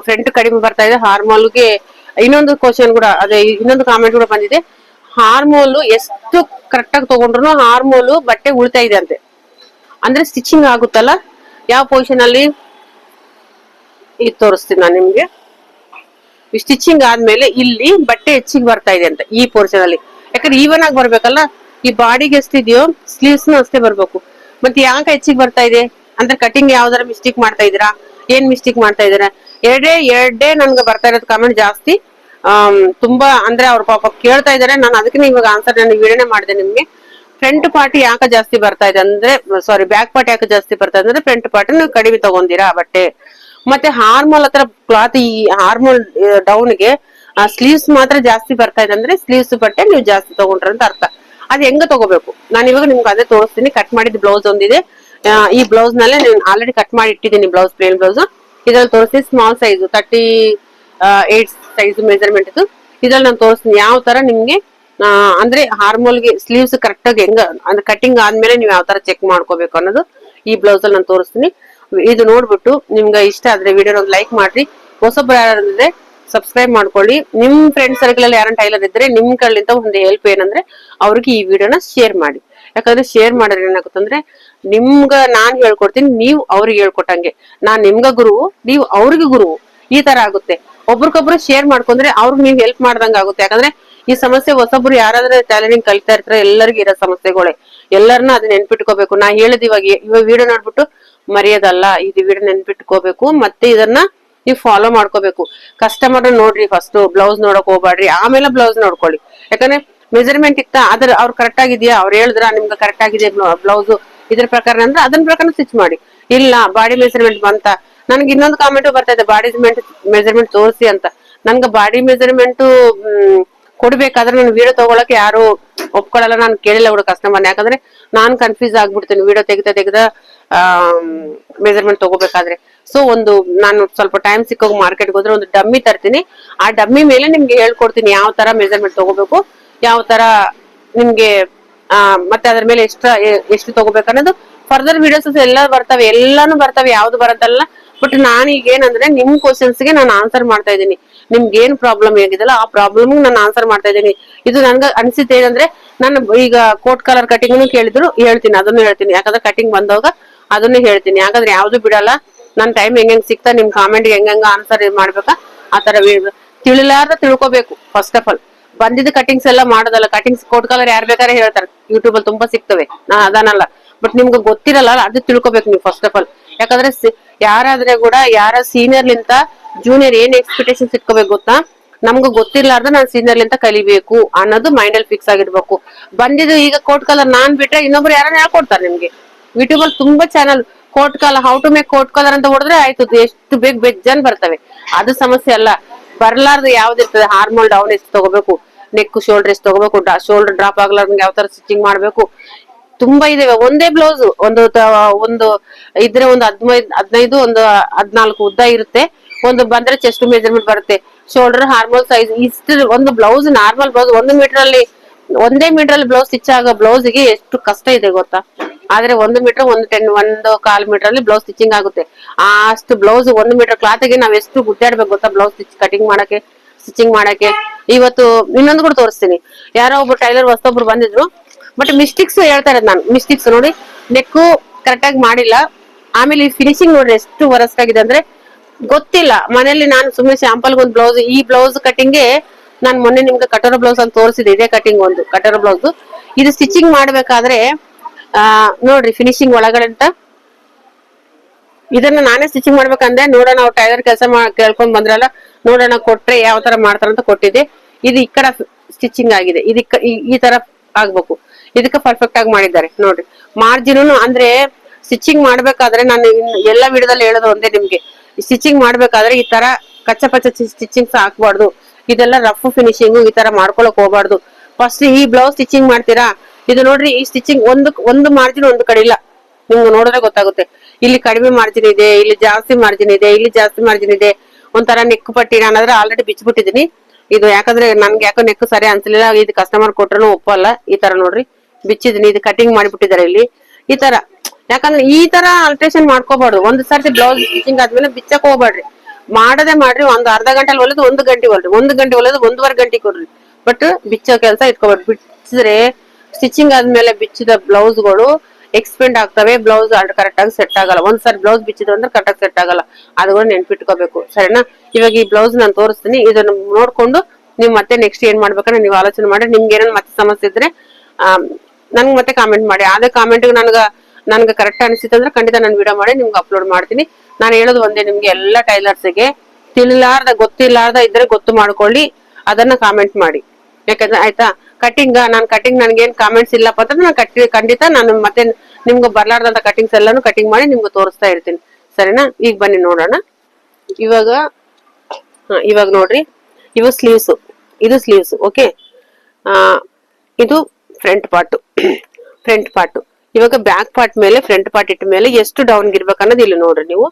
ಫ್ರಂಟ್ ಕಡಿಮೆ ಬರ್ತಾ ಇದೆ. ಹಾರ್ಮೋಲ್ಗೆ ಇನ್ನೊಂದು ಕ್ವಶನ್ ಕೂಡ, ಅದೇ ಇನ್ನೊಂದು ಕಾಮೆಂಟ್ ಕೂಡ ಬಂದಿದೆ. ಹಾರ್ಮೋಲ್ ಎಷ್ಟು ಕರೆಕ್ಟ್ ಆಗಿ ತಗೊಂಡ್ರು ಹಾರ್ಮೋಲ್ ಬಟ್ಟೆ ಉಳ್ತಾ ಇದೆ ಅಂತೆ. ಅಂದ್ರೆ ಸ್ಟಿಚಿಂಗ್ ಆಗುತ್ತಲ್ಲ? ಯಾವ ಪೊಸಿಷನ್ ಅಲ್ಲಿ? ಇದು ತೋರಿಸ್ತೀನಿ ನಾನು ನಿಮ್ಗೆ. ಸ್ಟಿಚಿಂಗ್ ಆದ್ಮೇಲೆ ಇಲ್ಲಿ ಬಟ್ಟೆ ಹೆಚ್ಚಿಗೆ ಬರ್ತಾ ಇದೆ ಅಂತ ಈ ಪೋರ್ಷನ್ ಅಲ್ಲಿ. ಯಾಕಂದ್ರೆ ಈವನ್ ಆಗಿ ಬರ್ಬೇಕಲ್ಲ, ಈ ಬಾಡಿಗೆ ಎಷ್ಟಿದೆಯೋ ಸ್ಲೀವ್ಸ್ ಅಷ್ಟೇ ಬರ್ಬೇಕು. ಮತ್ತೆ ಯಾಕೆ ಹೆಚ್ಚಿಗೆ ಬರ್ತಾ ಇದೆ, ಅಂದ್ರೆ ಕಟಿಂಗ್ ಯಾವ್ದಾರ ಮಿಸ್ಟೇಕ್ ಮಾಡ್ತಾ ಇದ್ದೀರಾ, ಏನ್ ಮಿಸ್ಟೇಕ್ ಮಾಡ್ತಾ ಇದೀರಾ ಎರಡೇ ಎರಡೇ ನನ್ಗೆ ಬರ್ತಾ ಇರೋದು ಕಾಮೆಂಟ್ ಜಾಸ್ತಿ. ಆ ತುಂಬಾ ಅಂದ್ರೆ ಅವ್ರ ಪಾಪ ಕೇಳ್ತಾ ಇದಾರೆ, ನಾನು ಅದಕ್ಕೆ ಇವಾಗ ಆನ್ಸರ್ ನಾನು ವಿವರಣೆ ಮಾಡಿದೆ ನಿಮ್ಗೆ. ಫ್ರಂಟ್ ಪಾರ್ಟ್ ಯಾಕೆ ಜಾಸ್ತಿ ಬರ್ತಾ ಇದೆ, ಅಂದ್ರೆ ಸಾರಿ ಬ್ಯಾಕ್ ಪಾರ್ಟ್ ಯಾಕೆ ಜಾಸ್ತಿ ಬರ್ತಾ ಇದೆ, ಅಂದ್ರೆ ಫ್ರಂಟ್ ಪಾರ್ಟ್ ನೀವು ಕಡಿಮೆ ತಗೊಂಡಿರಾ ಬಟ್ಟೆ. ಮತ್ತೆ ಹಾರ್ಮೋಲ್ ಹತ್ರ ಕ್ಲಾತ್ ಈ ಹಾರ್ಮೋಲ್ ಡೌನ್ಗೆ ಸ್ಲೀವ್ಸ್ ಮಾತ್ರ ಜಾಸ್ತಿ ಬರ್ತಾ ಇದೆ ಅಂದ್ರೆ ಸ್ಲೀವ್ಸ್ ಬಟ್ಟೆ ನೀವು ಜಾಸ್ತಿ ತಗೊಂಡ್ರೆ ಅಂತ ಅರ್ಥ. ಅದ್ ಹೆಂಗ ತಗೋಬೇಕು? ನಾನು ಇವಾಗ ನಿಮ್ಗೆ ಅದೇ ತೋರಿಸ್ತೀನಿ ಕಟ್ ಮಾಡಿದ ಬ್ಲೌಸ್ ಒಂದಿದೆ. ಈ ಬ್ಲೌಸ್ ನಲ್ಲೇ ನಾನು ಆಲ್ರೆಡಿ ಕಟ್ ಮಾಡಿ ಇಟ್ಟಿದ್ದೀನಿ ಬ್ಲೌಸ್ ಪ್ಲೇನ್ ಬ್ಲೌಸ್ ಇದ್ರಲ್ಲಿ ತೋರಿಸ್ತೀನಿ small size thirty eight size measurement ಇದು ಇದ್ರಲ್ಲಿ ನಾನು ತೋರಿಸ್ತೀನಿ ಯಾವ ತರ ನಿಮ್ಗೆ ಅಂದ್ರೆ ಹಾರ್ಮೋಲ್ಗೆ ಸ್ಲೀವ್ಸ್ ಕರೆಕ್ಟ್ ಆಗಿ ಹೆಂಗ, ಅಂದ್ರೆ ಕಟಿಂಗ್ ಆದ್ಮೇಲೆ ನೀವು ಯಾವ ತರ ಚೆಕ್ ಮಾಡ್ಕೋಬೇಕು ಅನ್ನೋದು ಈ ಬ್ಲೌಸ್ ಅಲ್ಲಿ ನಾನು ತೋರಿಸ್ತೀನಿ. ಇದು ನೋಡ್ಬಿಟ್ಟು ನಿಮ್ಗೆ ಇಷ್ಟ ಆದ್ರೆ ವಿಡಿಯೋ ಒಂದು ಲೈಕ್ ಮಾಡ್ರಿ. ಹೊಸಬ್ರು ಯಾರಂದ್ರೆ ಸಬ್ಸ್ಕ್ರೈಬ್ ಮಾಡ್ಕೊಳ್ಳಿ. ನಿಮ್ ಫ್ರೆಂಡ್ ಸರ್ಕಲ್ ಅಲ್ಲಿ ಯಾರನ್ನ ಟೈಲರ್ ಇದ್ರೆ ನಿಮ್ ಕಡೆಯಿಂದ ಒಂದು ಹೆಲ್ಪ್ ಏನಂದ್ರೆ ಅವ್ರಿಗೆ ಈ ವಿಡಿಯೋನ ಶೇರ್ ಮಾಡಿ. ಯಾಕಂದ್ರೆ ಶೇರ್ ಮಾಡಿದ್ರೆ ಏನಾಗುತ್ತಂದ್ರೆ ನಿಮ್ಗ ನಾನ್ ಹೇಳ್ಕೊಡ್ತೀನಿ, ನೀವು ಅವ್ರಿಗೆ ಹೇಳ್ಕೊಟ್ಟಂಗೆ. ನಾನ್ ನಿಮ್ಗ ಗುರು ನೀವು ಅವ್ರಿಗೆ ಗುರು ಈ ತರ ಆಗುತ್ತೆ. ಒಬ್ರಿಗೊಬ್ರು ಶೇರ್ ಮಾಡ್ಕೊಂಡ್ರೆ ಅವ್ರಿಗೆ ನೀವು ಹೆಲ್ಪ್ ಮಾಡ್ದಂಗ ಆಗುತ್ತೆ. ಯಾಕಂದ್ರೆ ಈ ಸಮಸ್ಯೆ ಹೊಸೊಬ್ರು ಯಾರಾದ್ರೂ ಟ್ಯಾಲೆಂಟಿಂಗ್ ಕಲಿತಾ ಇರ್ತಾರೆ, ಎಲ್ಲರಿಗೂ ಇರೋ ಸಮಸ್ಯೆಗಳೇ. ಎಲ್ಲರನ್ನ ಅದನ್ನ ನೆನ್ಪಿಟ್ಕೋಬೇಕು. ನಾ ಹೇಳಿದ್ ಇವಾಗ ಇವಾಗ ವಿಡಿಯೋ ನೋಡ್ಬಿಟ್ಟು ಮರೆಯೋದಲ್ಲ ಇದು ವಿಡಿಯೋ ನೆನ್ಪಿಟ್ಕೋಬೇಕು, ಮತ್ತೆ ಇದನ್ನ ನೀವು ಫಾಲೋ ಮಾಡ್ಕೋಬೇಕು. ಕಸ್ಟಮರ್ ನೋಡ್ರಿ ಫಸ್ಟ್ ಬ್ಲೌಸ್ ನೋಡಕ್ ಹೋಗ್ಬಾಡ್ರಿ ಆಮೇಲೆ ಬ್ಲೌಸ್ ನೋಡ್ಕೊಳ್ಳಿ. ಯಾಕಂದ್ರೆ ಮೆಜರ್ಮೆಂಟ್ ಇತ್ತ ಅದ್ರ ಅವ್ರು ಕರೆಕ್ಟ್ ಆಗಿದ್ಯಾ? ಅವ್ರು ಹೇಳಿದ್ರ ನಿಮ್ಗೆ ಕರೆಕ್ಟ್ ಆಗಿದೆ ಬ್ಲೌಸ್ ಇದ್ರ ಪ್ರಕಾರ ಅಂದ್ರೆ ಅದನ್ನ ಪ್ರಕಾರ ಸ್ಟಿಚ್ ಮಾಡಿ. ಇಲ್ಲ ಬಾಡಿ ಮೆಜರ್ಮೆಂಟ್ ಬಂತ. ನನ್ಗೆ ಇನ್ನೊಂದು ಕಾಮೆಂಟ್ ಬರ್ತಾ ಇದೆ ಬಾಡಿ ಮೆಜರ್ಮೆಂಟ್ ತೋರಿಸಿ ಅಂತ. ನನ್ಗೆ ಬಾಡಿ ಮೆಜರ್ಮೆಂಟ್ ಕೊಡ್ಬೇಕಾದ್ರೆ ನಾನು ವಿಡಿಯೋ ತಗೊಳಕ್ ಯಾರು ಒಪ್ಕೊಳ್ಳಲ್ಲ ನಾನು ಕೇಳಿಲ್ಲ ಹುಡುಗ ಕಸ್ಟಮರ್ ಯಾಕಂದ್ರೆ ನಾನ್ ಕನ್ಫ್ಯೂಸ್ ಆಗ್ಬಿಡ್ತೀನಿ ವಿಡಿಯೋ ತೆಗಿತಾ ತೆಗ್ದ ಮೆಜರ್ಮೆಂಟ್ ತಗೋಬೇಕಾದ್ರೆ. ಸೊ ಒಂದು ನಾನು ಸ್ವಲ್ಪ ಟೈಮ್ ಸಿಕ್ಕೋಗಿ ಮಾರ್ಕೆಟ್ಗೆ ಹೋದ್ರೆ ಒಂದು ಡಮ್ಮಿ ತರ್ತೀನಿ. ಆ ಡಮ್ಮಿ ಮೇಲೆ ನಿಮ್ಗೆ ಹೇಳ್ಕೊಡ್ತೀನಿ ಯಾವ ತರ ಮೆಜರ್ಮೆಂಟ್ ತಗೋಬೇಕು, ಯಾವ ತರ ನಿಮ್ಗೆ ಮತ್ತೆ ಅದ್ರ ಮೇಲೆ ಎಷ್ಟ ಎಷ್ಟು ತಗೋಬೇಕು ಅನ್ನೋದು. ಫರ್ದರ್ ವಿಡಿಯೋಸ್ ಎಲ್ಲ ಬರ್ತವೆ, ಎಲ್ಲಾನು ಬರ್ತವೆ, ಯಾವ್ದು ಬರತ್ತಲ್ಲ. ಬಟ್ ನಾನು ಈಗ ಏನಂದ್ರೆ ನಿಮ್ ಕ್ವಶನ್ಸ್ಗೆ ನಾನು ಆನ್ಸರ್ ಮಾಡ್ತಾ ಇದ್ದೀನಿ. ನಿಮ್ಗೆ ಏನ್ ಪ್ರಾಬ್ಲಮ್ ಆಗಿದೆಲ್ಲ ಆ ಪ್ರಾಬ್ಲಮ್ ನಾನು ಆನ್ಸರ್ ಮಾಡ್ತಾ ಇದ್ದೀನಿ. ಇದು ನನ್ಗೆ ಅನ್ಸಿದ್ದೇನಂದ್ರೆ ನಾನು ಈಗ ಕೋಟ್ ಕಲರ್ ಕಟಿಂಗ್ ಕೇಳಿದ್ರು ಹೇಳ್ತೀನಿ, ಅದನ್ನು ಹೇಳ್ತೀನಿ. ಯಾಕಂದ್ರೆ ಕಟಿಂಗ್ ಬಂದಾಗ ಅದನ್ನು ಹೇಳ್ತೀನಿ. ಯಾಕಂದ್ರೆ ಯಾವ್ದು ಬಿಡಲ್ಲ. ನನ್ ಟೈಮ್ ಹೆಂಗ್ ಹೆಂಗ್ ಸಿಗ್ತಾ, ನಿಮ್ ಕಾಮೆಂಟ್ ಹೆಂಗ್ ಆನ್ಸರ್ ಮಾಡ್ಬೇಕಾ? ಆತರ ತರ ತಿಳಿಲಾರ್ದ ತಿಳ್ಕೊಬೇಕು ಫಸ್ಟ್ ಆಫ್ ಆಲ್ ಬಂದಿದ್ದ ಕಟಿಂಗ್ಸ್ ಎಲ್ಲ ಮಾಡೋದಲ್ಲ ಕಟಿಂಗ್ಸ್ ಕೋಟ್ ಕಲರ್ ಯಾರು ಬೇಕಾದ್ರೆ ಹೇಳ್ತಾರೆ. ಯೂಟ್ಯೂಬ್ ಅಲ್ಲಿ ತುಂಬಾ ಸಿಗ್ತವೆ. ನಾ ಅದನ್ನಲ್ಲ. ಬಟ್ ನಿಮ್ಗೆ ಗೊತ್ತಿರಲ್ಲ, ಅದು ತಿಳ್ಕೊಬೇಕು ನೀವು ಫಸ್ಟ್ ಆಫ್ ಆಲ್ ಯಾಕಂದ್ರೆ ಯಾರಾದ್ರೆ ಕೂಡ, ಯಾರ ಸೀನಿಯರ್ ಲಿಂತ ಜೂನಿಯರ್ ಏನ್ ಎಕ್ಸ್ಪೆಕ್ಟೇಷನ್ಸ್ ಇಟ್ಕೋಬೇಕು ಗೊತ್ತಾ? ನಮ್ಗೆ ಗೊತ್ತಿರ್ಲಾರ್ದ ನಾನು ಸೀನಿಯರ್ ಲಿಂತ ಕಲಿಬೇಕು ಅನ್ನೋದು ಮೈಂಡ್ ಅಲ್ಲಿ ಫಿಕ್ಸ್ ಆಗಿರ್ಬೇಕು. ಬಂದಿದ್ದು ಈಗ ಕೋಟ್ ಕಲರ್ ನಾನ್ ಬಿಟ್ರೆ ಇನ್ನೊಬ್ರು ಯಾರನ್ನ ಹೇಳ್ಕೊಡ್ತಾರೆ ನಿಮ್ಗೆ? ಯೂಟ್ಯೂಬ್ ಅಲ್ಲಿ ತುಂಬಾ channel coat collar how to make coat collar ಅಂತ ಹೊಡೆದ್ರೆ ಆಯ್ತು, ಎಷ್ಟು ಬೇಗ ಬೆಜ್ಜನ್ ಬರ್ತವೆ. ಅದು ಸಮಸ್ಯೆ ಅಲ್ಲ. ಬರ್ಲಾರ್ದು ಯಾವ್ದಿರ್ತದೆ ಹಾರ್ಮೋಲ್ ಡೌನ್ ಎಷ್ಟು ತಗೋಬೇಕು? ನೆಕ್ ಶೋಲ್ಡರ್ ಎಷ್ಟು ತಗೋಬೇಕು? ಶೋಲ್ಡರ್ ಡ್ರಾಪ್ ಆಗ್ಲಾರ್ದಂಗೆ ಯಾವ ತರ ಸ್ಟಿಚಿಂಗ್ ಮಾಡ್ಬೇಕು? ತುಂಬಾ ಇದಾವೆ. ಒಂದೇ ಬ್ಲೌಸ್ ಒಂದು ಒಂದು ಇದ್ರೆ ಒಂದು ಹದಿನೈದು ಹದಿನೈದು, ಒಂದು ಹದ್ನಾಲ್ಕು ಉದ್ದ ಇರುತ್ತೆ. ಒಂದು ಬಂದ್ರೆ ಚೆಸ್ಟ್ ಮೆಜರ್ಮೆಂಟ್ ಬರುತ್ತೆ. ಶೋಲ್ಡರ್ ಹಾರ್ಮೋನ್ ಸೈಜ್ ಇಷ್ಟು ಒಂದು ಬ್ಲೌಸ್ ನಾರ್ಮಲ್ ಬ್ಲೌಸ್ ಒಂದು ಮೀಟರ್ ಅಲ್ಲಿ, ಒಂದೇ ಮೀಟರ್ ಅಲ್ಲಿ ಬ್ಲೌಸ್ ಸ್ಟಿಚ್ ಆಗೋ ಬ್ಲೌಸ್ಗೆ ಎಷ್ಟು ಕಷ್ಟ ಇದೆ ಗೊತ್ತಾ? ಆದ್ರೆ ಒಂದು ಮೀಟರ್ ಒಂದು ಟೆನ್ ಒಂದು ಕಾಲ್ ಮೀಟರ್ ಅಲ್ಲಿ ಬ್ಲೌಸ್ ಸ್ಟಿಚಿಂಗ್ ಆಗುತ್ತೆ. ಆ ಅಷ್ಟು ಬ್ಲೌಸ್ ಒಂದು ಮೀಟರ್ ಕ್ಲಾತ್ಗೆ ನಾವ್ ಎಷ್ಟು ಗುದ್ದಾಡ್ಬೇಕು ಗೊತ್ತಾ ಬ್ಲೌಸ್ ಸ್ಟಿಚ್ ಕಟಿಂಗ್ ಮಾಡಕ್ಕೆ ಸ್ಟಿಚಿಂಗ್ ಮಾಡಕ್ಕೆ? ಇವತ್ತು ಇನ್ನೊಂದು ಕೂಡ ತೋರಿಸ್ತೀನಿ. ಯಾರೋ ಒಬ್ರು ಟೈಲರ್ ಹೊಸ್ತೊಬ್ರು ಬಂದಿದ್ರು. ಬಟ್ ಮಿಸ್ಟೇಕ್ಸ್ ಹೇಳ್ತಾ ಇರೋದು ನಾನು. ಮಿಸ್ಟೇಕ್ಸ್ ನೋಡಿ ನೆಕ್ಕು ಕರೆಕ್ಟ್ ಆಗಿ ಮಾಡಿಲ್ಲ. ಆಮೇಲೆ ಈ ಫಿನಿಶಿಂಗ್ ನೋಡ್ರಿ ಎಷ್ಟು ವರಸ್ಟ್ ಆಗಿದೆ ಅಂದ್ರೆ, ಗೊತ್ತಿಲ್ಲ. ಮನೇಲಿ ನಾನು ಸುಮ್ಮನೆ ಸ್ಯಾಂಪಲ್ ಒಂದು ಬ್ಲೌಸ್ ಈ ಬ್ಲೌಸ್ ಕಟಿಂಗ್ಗೆ ನಾನು ಮೊನ್ನೆ ನಿಮ್ಗೆ ಕಟೋರ ಬ್ಲೌಸ್ ಅಂತ ತೋರಿಸಿದೆ ಇದೇ ಕಟಿಂಗ್ ಒಂದು ಕಟೋರ ಬ್ಲೌಸ್ ಇದು ಸ್ಟಿಚಿಂಗ್ ಮಾಡ್ಬೇಕಾದ್ರೆ ಆ, ನೋಡ್ರಿ ಫಿನಿಶಿಂಗ್ ಒಳಗಡೆ ಅಂತ. ಇದನ್ನ ನಾನೇ ಸ್ಟಿಚಿಂಗ್ ಮಾಡ್ಬೇಕಂದ್ರೆ ನೋಡೋಣ, ಅವ್ರು ಟೈಲರ್ ಕೆಲಸ ಕೇಳ್ಕೊಂಡ್ ಬಂದ್ರಲ್ಲ, ನೋಡೋಣ ಕೊಟ್ರೆ ಯಾವ ತರ ಮಾಡ್ತಾರಂತ ಕೊಟ್ಟಿದ್ದೆ. ಇದು ಈ ಕಡೆ ಸ್ಟಿಚಿಂಗ್ ಆಗಿದೆ. ಇದಕ್ಕ ಈ- ತರ ಆಗ್ಬೇಕು. ಇದಕ್ಕೆ ಪರ್ಫೆಕ್ಟ್ ಆಗಿ ಮಾಡಿದ್ದಾರೆ. ನೋಡ್ರಿ. ಮಾರ್ಜಿನ್ ಅಂದ್ರೆ ಸ್ಟಿಚಿಂಗ್ ಮಾಡ್ಬೇಕಾದ್ರೆ ನಾನು ಎಲ್ಲ ವಿಡಿಯೋದಲ್ಲಿ ಹೇಳೋದು ಒಂದೇ ನಿಮ್ಗೆ. ಸ್ಟಿಚಿಂಗ್ ಮಾಡ್ಬೇಕಾದ್ರೆ ಈ ತರ ಕಚ್ಚ ಪಚ್ಚ ಸ್ಟಿಚಿಂಗ್ಸ್ ಹಾಕ್ಬಾರ್ದು. ಇದೆಲ್ಲ ರಫ್ ಫಿನಿಶಿಂಗ್ ಈ ತರ ಮಾಡ್ಕೊಳಕ್ ಹೋಗ್ಬಾರ್ದು. ಫಸ್ಟ್ ಈ ಬ್ಲೌಸ್ ಸ್ಟಿಚಿಂಗ್ ಮಾಡ್ತೀರಾ? ಇದು ನೋಡ್ರಿ, ಈ ಸ್ಟಿಚಿಂಗ್ ಒಂದು ಒಂದು ಮಾರ್ಜಿನ್ ಒಂದು ಕಡೆ ಇಲ್ಲ. ನಿಮ್ಗೆ ನೋಡಿದ್ರೆ ಗೊತ್ತಾಗುತ್ತೆ. ಇಲ್ಲಿ ಕಡಿಮೆ ಮಾರ್ಜಿನ್ ಇದೆ, ಇಲ್ಲಿ ಜಾಸ್ತಿ ಮಾರ್ಜಿನ್ ಇದೆ, ಇಲ್ಲಿ ಜಾಸ್ತಿ ಮಾರ್ಜಿನ್ ಇದೆ. ಒಂಥರ ನೆಕ್ ಪಟ್ಟಿ ನಾನಾದ್ರೆ ಆಲ್ರೆಡಿ ಬಿಚ್ಚಿಬಿಟ್ಟಿದೀನಿ ಇದು ಯಾಕಂದ್ರೆ ನನ್ಗೆ ಯಾಕೋ ನೆಕ್ ಸರಿ ಅನ್ಸಲಿಲ್ಲ, ಇದು ಕಸ್ಟಮರ್ ಕೊಟ್ರು ಒಪ್ಪಲ್ಲ. ಈ ತರ ನೋಡ್ರಿ ಬಿಚ್ಚಿದೀನಿ ಇದು ಕಟಿಂಗ್ ಮಾಡಿಬಿಟ್ಟಿದ್ದಾರೆ ಇಲ್ಲಿ. ಈ ತರ, ಯಾಕಂದ್ರೆ ಈ ತರ ಆಲ್ಟ್ರೇಷನ್ ಮಾಡ್ಕೋಬಾರ್ದು. ಒಂದ್ ಸರ್ತಿ ಬ್ಲೌಸ್ ಸ್ಟಿಚಿಂಗ್ ಆದ್ಮೇಲೆ ಬಿಚ್ಚಕ್ ಹೋಗ್ಬೇಡ್ರಿ. ಮಾಡದೆ ಮಾಡ್ರಿ, ಒಂದ್ ಅರ್ಧ ಗಂಟೆ ಒಂದ್ ಗಂಟೆ ಹೊಲ್ರಿ. ಒಂದು ಗಂಟೆ ಹೊಲಿದು ಒಂದೂವರೆ ಗಂಟೆ ಕೊಡ್ರಿ. ಬಟ್ ಬಿಚ್ಚೋ ಕೆಲಸ ಇಟ್ಕೋಬಾರ್ದು ಬಿಚ್ಚಿದ್ರೆ ಸ್ಟಿಚಿಂಗ್ ಆದ್ಮೇಲೆ ಬಿಚ್ಚಿದ ಬ್ಲೌಸ್ಗಳು ಎಕ್ಸ್ಪೆಂಡ್ ಆಗ್ತವೆ, ಬ್ಲೌಸ್ ಕರೆಕ್ಟ್ ಆಗಿ ಸೆಟ್ ಆಗಲ್ಲ. ಒಂದ್ ಸರಿ ಬ್ಲೌಸ್ ಬಿಚ್ಚಿದ್ರು ಅಂದ್ರೆ ಕರೆಕ್ಟ್ ಆಗಿ ಸೆಟ್ ಆಗಲ್ಲ. ಅದನ್ನ ನೆನ್ಪಿಟ್ಕೋಬೇಕು. ಸರಿನಾ? ಇವಾಗ ಈ ಬ್ಲೌಸ್ ನಾನು ತೋರಿಸ್ತೀನಿ. ಇದನ್ನ ನೋಡ್ಕೊಂಡು ನೀವು ಮತ್ತೆ ನೆಕ್ಸ್ಟ್ ಏನ್ ಮಾಡ್ಬೇಕಂದ್ರೆ ನೀವು ಆಲೋಚನೆ ಮಾಡಿ. ನಿಮ್ಗೆ ಏನಾದ್ರು ಮತ್ತೆ ಸಮಸ್ಯೆ ಇದ್ರೆ ನನ್ಗೆ ಮತ್ತೆ ಕಾಮೆಂಟ್ ಮಾಡಿ. ಅದೇ ಕಾಮೆಂಟ್ ನನ್ಗೆ ನನ್ಗೆ ಕರೆಕ್ಟ್ ಅನಿಸಿತ್ತು ಅಂದ್ರೆ ಖಂಡಿತ ನಾನು ವಿಡಿಯೋ ಮಾಡಿ, ನಿಮ್ಗೆ ಅಪ್ಲೋಡ್ ಮಾಡ್ತೀನಿ. ನಾನು ಹೇಳೋದು ಒಂದೇ, ನಿಮ್ಗೆ ಎಲ್ಲ ಟೈಲರ್ಸ್ಗೆ ತಿಳಿಲಾರ್ದ, ಗೊತ್ತಿಲ್ಲಾರ್ದ ಇದ್ರೆ ಗೊತ್ತು ಮಾಡ್ಕೊಳ್ಳಿ. ಅದನ್ನ ಕಾಮೆಂಟ್ ಮಾಡಿ. ಯಾಕಂದ್ರೆ ಆಯ್ತಾ ಕಟಿಂಗ್ ನಾನು ಕಟಿಂಗ್ ನನ್ಗೇನ್ ಕಾಮೆಂಟ್ಸ್ ಇಲ್ಲಪ್ಪ ಅಂದ್ರೆ ನಾನು ಕಟ್ಟಿ ಖಂಡಿತ ನಾನು ಮತ್ತೆ ನಿಮ್ಗೆ ಬರ್ಲಾರ್ದಂತ ಕಟಿಂಗ್ಸ್ ಎಲ್ಲಾನು ಕಟಿಂಗ್ ಮಾಡಿ ನಿಮ್ಗೆ ತೋರಿಸ್ತಾ ಇರ್ತೀನಿ. ಸರಿನಾ? ಈಗ ಬನ್ನಿ ನೋಡೋಣ. ಇವಾಗ ಇವಾಗ ನೋಡ್ರಿ. ಇವು ಸ್ಲೀವ್ಸ್ ಇದು ಸ್ಲೀವ್ಸ್ ಓಕೆ ಇದು ಫ್ರಂಟ್ ಪಾರ್ಟ್ ಫ್ರಂಟ್ ಪಾರ್ಟ್ ಇವಾಗ ಬ್ಯಾಕ್ ಪಾರ್ಟ್ ಮೇಲೆ ಫ್ರಂಟ್ ಪಾರ್ಟ್ ಇಟ್ಟ ಮೇಲೆ ಎಷ್ಟು ಡೌನ್ ಅನ್ನೋದು ಇಲ್ಲಿ ನೋಡ್ರಿ ನೀವು.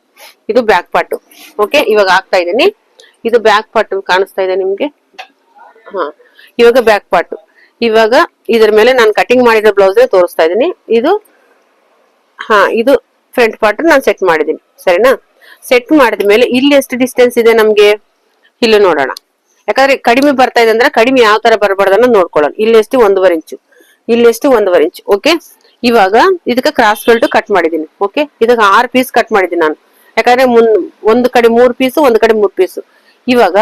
ಇದು ಬ್ಯಾಕ್ ಪಾರ್ಟ್ ಓಕೆ ಇವಾಗ ಆಗ್ತಾ ಇದೀನಿ ಇದು ಬ್ಯಾಕ್ ಪಾರ್ಟ್ ಕಾಣಿಸ್ತಾ ಇದೆ ನಿಮ್ಗೆ. ಹಾ. ಇವಾಗ ಬ್ಯಾಕ್ ಪಾರ್ಟ್ ಇವಾಗ ಇದ್ರ ಮೇಲೆ ನಾನು ಕಟಿಂಗ್ ಮಾಡಿರೋ ಬ್ಲೌಸ್ ತೋರಿಸ್ತಾ ಇದೀನಿ ಇದು, ಹಾ, ಇದು ಫ್ರಂಟ್ ಪಾರ್ಟ್ ನಾನು ಸೆಟ್ ಮಾಡಿದೀನಿ ಸರಿನಾ? ಸೆಟ್ ಮಾಡಿದ ಮೇಲೆ ಇಲ್ಲಿ ಎಷ್ಟು ಡಿಸ್ಟೆನ್ಸ್ ಇದೆ ನಮ್ಗೆ? ಇಲ್ಲಿ ನೋಡೋಣ. ಯಾಕಂದ್ರೆ ಕಡಿಮೆ ಬರ್ತಾ ಇದೆ ಅಂದ್ರೆ ಕಡಿಮೆ ಯಾವ ತರ ಬರಬಾರ್ದು ಅನ್ನೋದು ನೋಡ್ಕೊಳ್ಳೋಣ. ಇಲ್ಲಿ ಎಷ್ಟು ಒಂದೂವರೆ ಇಂಚು ಇಲ್ಲಿ ಎಷ್ಟು ಒಂದೂವರೆ ಇಂಚು ಓಕೆ ಇವಾಗ ಇದಕ್ಕೆ ಕ್ರಾಸ್ ಬೆಲ್ಟ್ ಕಟ್ ಮಾಡಿದೀನಿ ಓಕೆ ಇದಕ್ಕೆ ಆರು ಪೀಸ್ ಕಟ್ ಮಾಡಿದೀನಿ ನಾನು. ಯಾಕಂದ್ರೆ ಮುನ್, ಒಂದು ಕಡೆ ಮೂರು ಪೀಸು ಒಂದು ಕಡೆ ಮೂರ್ ಪೀಸು ಇವಾಗ,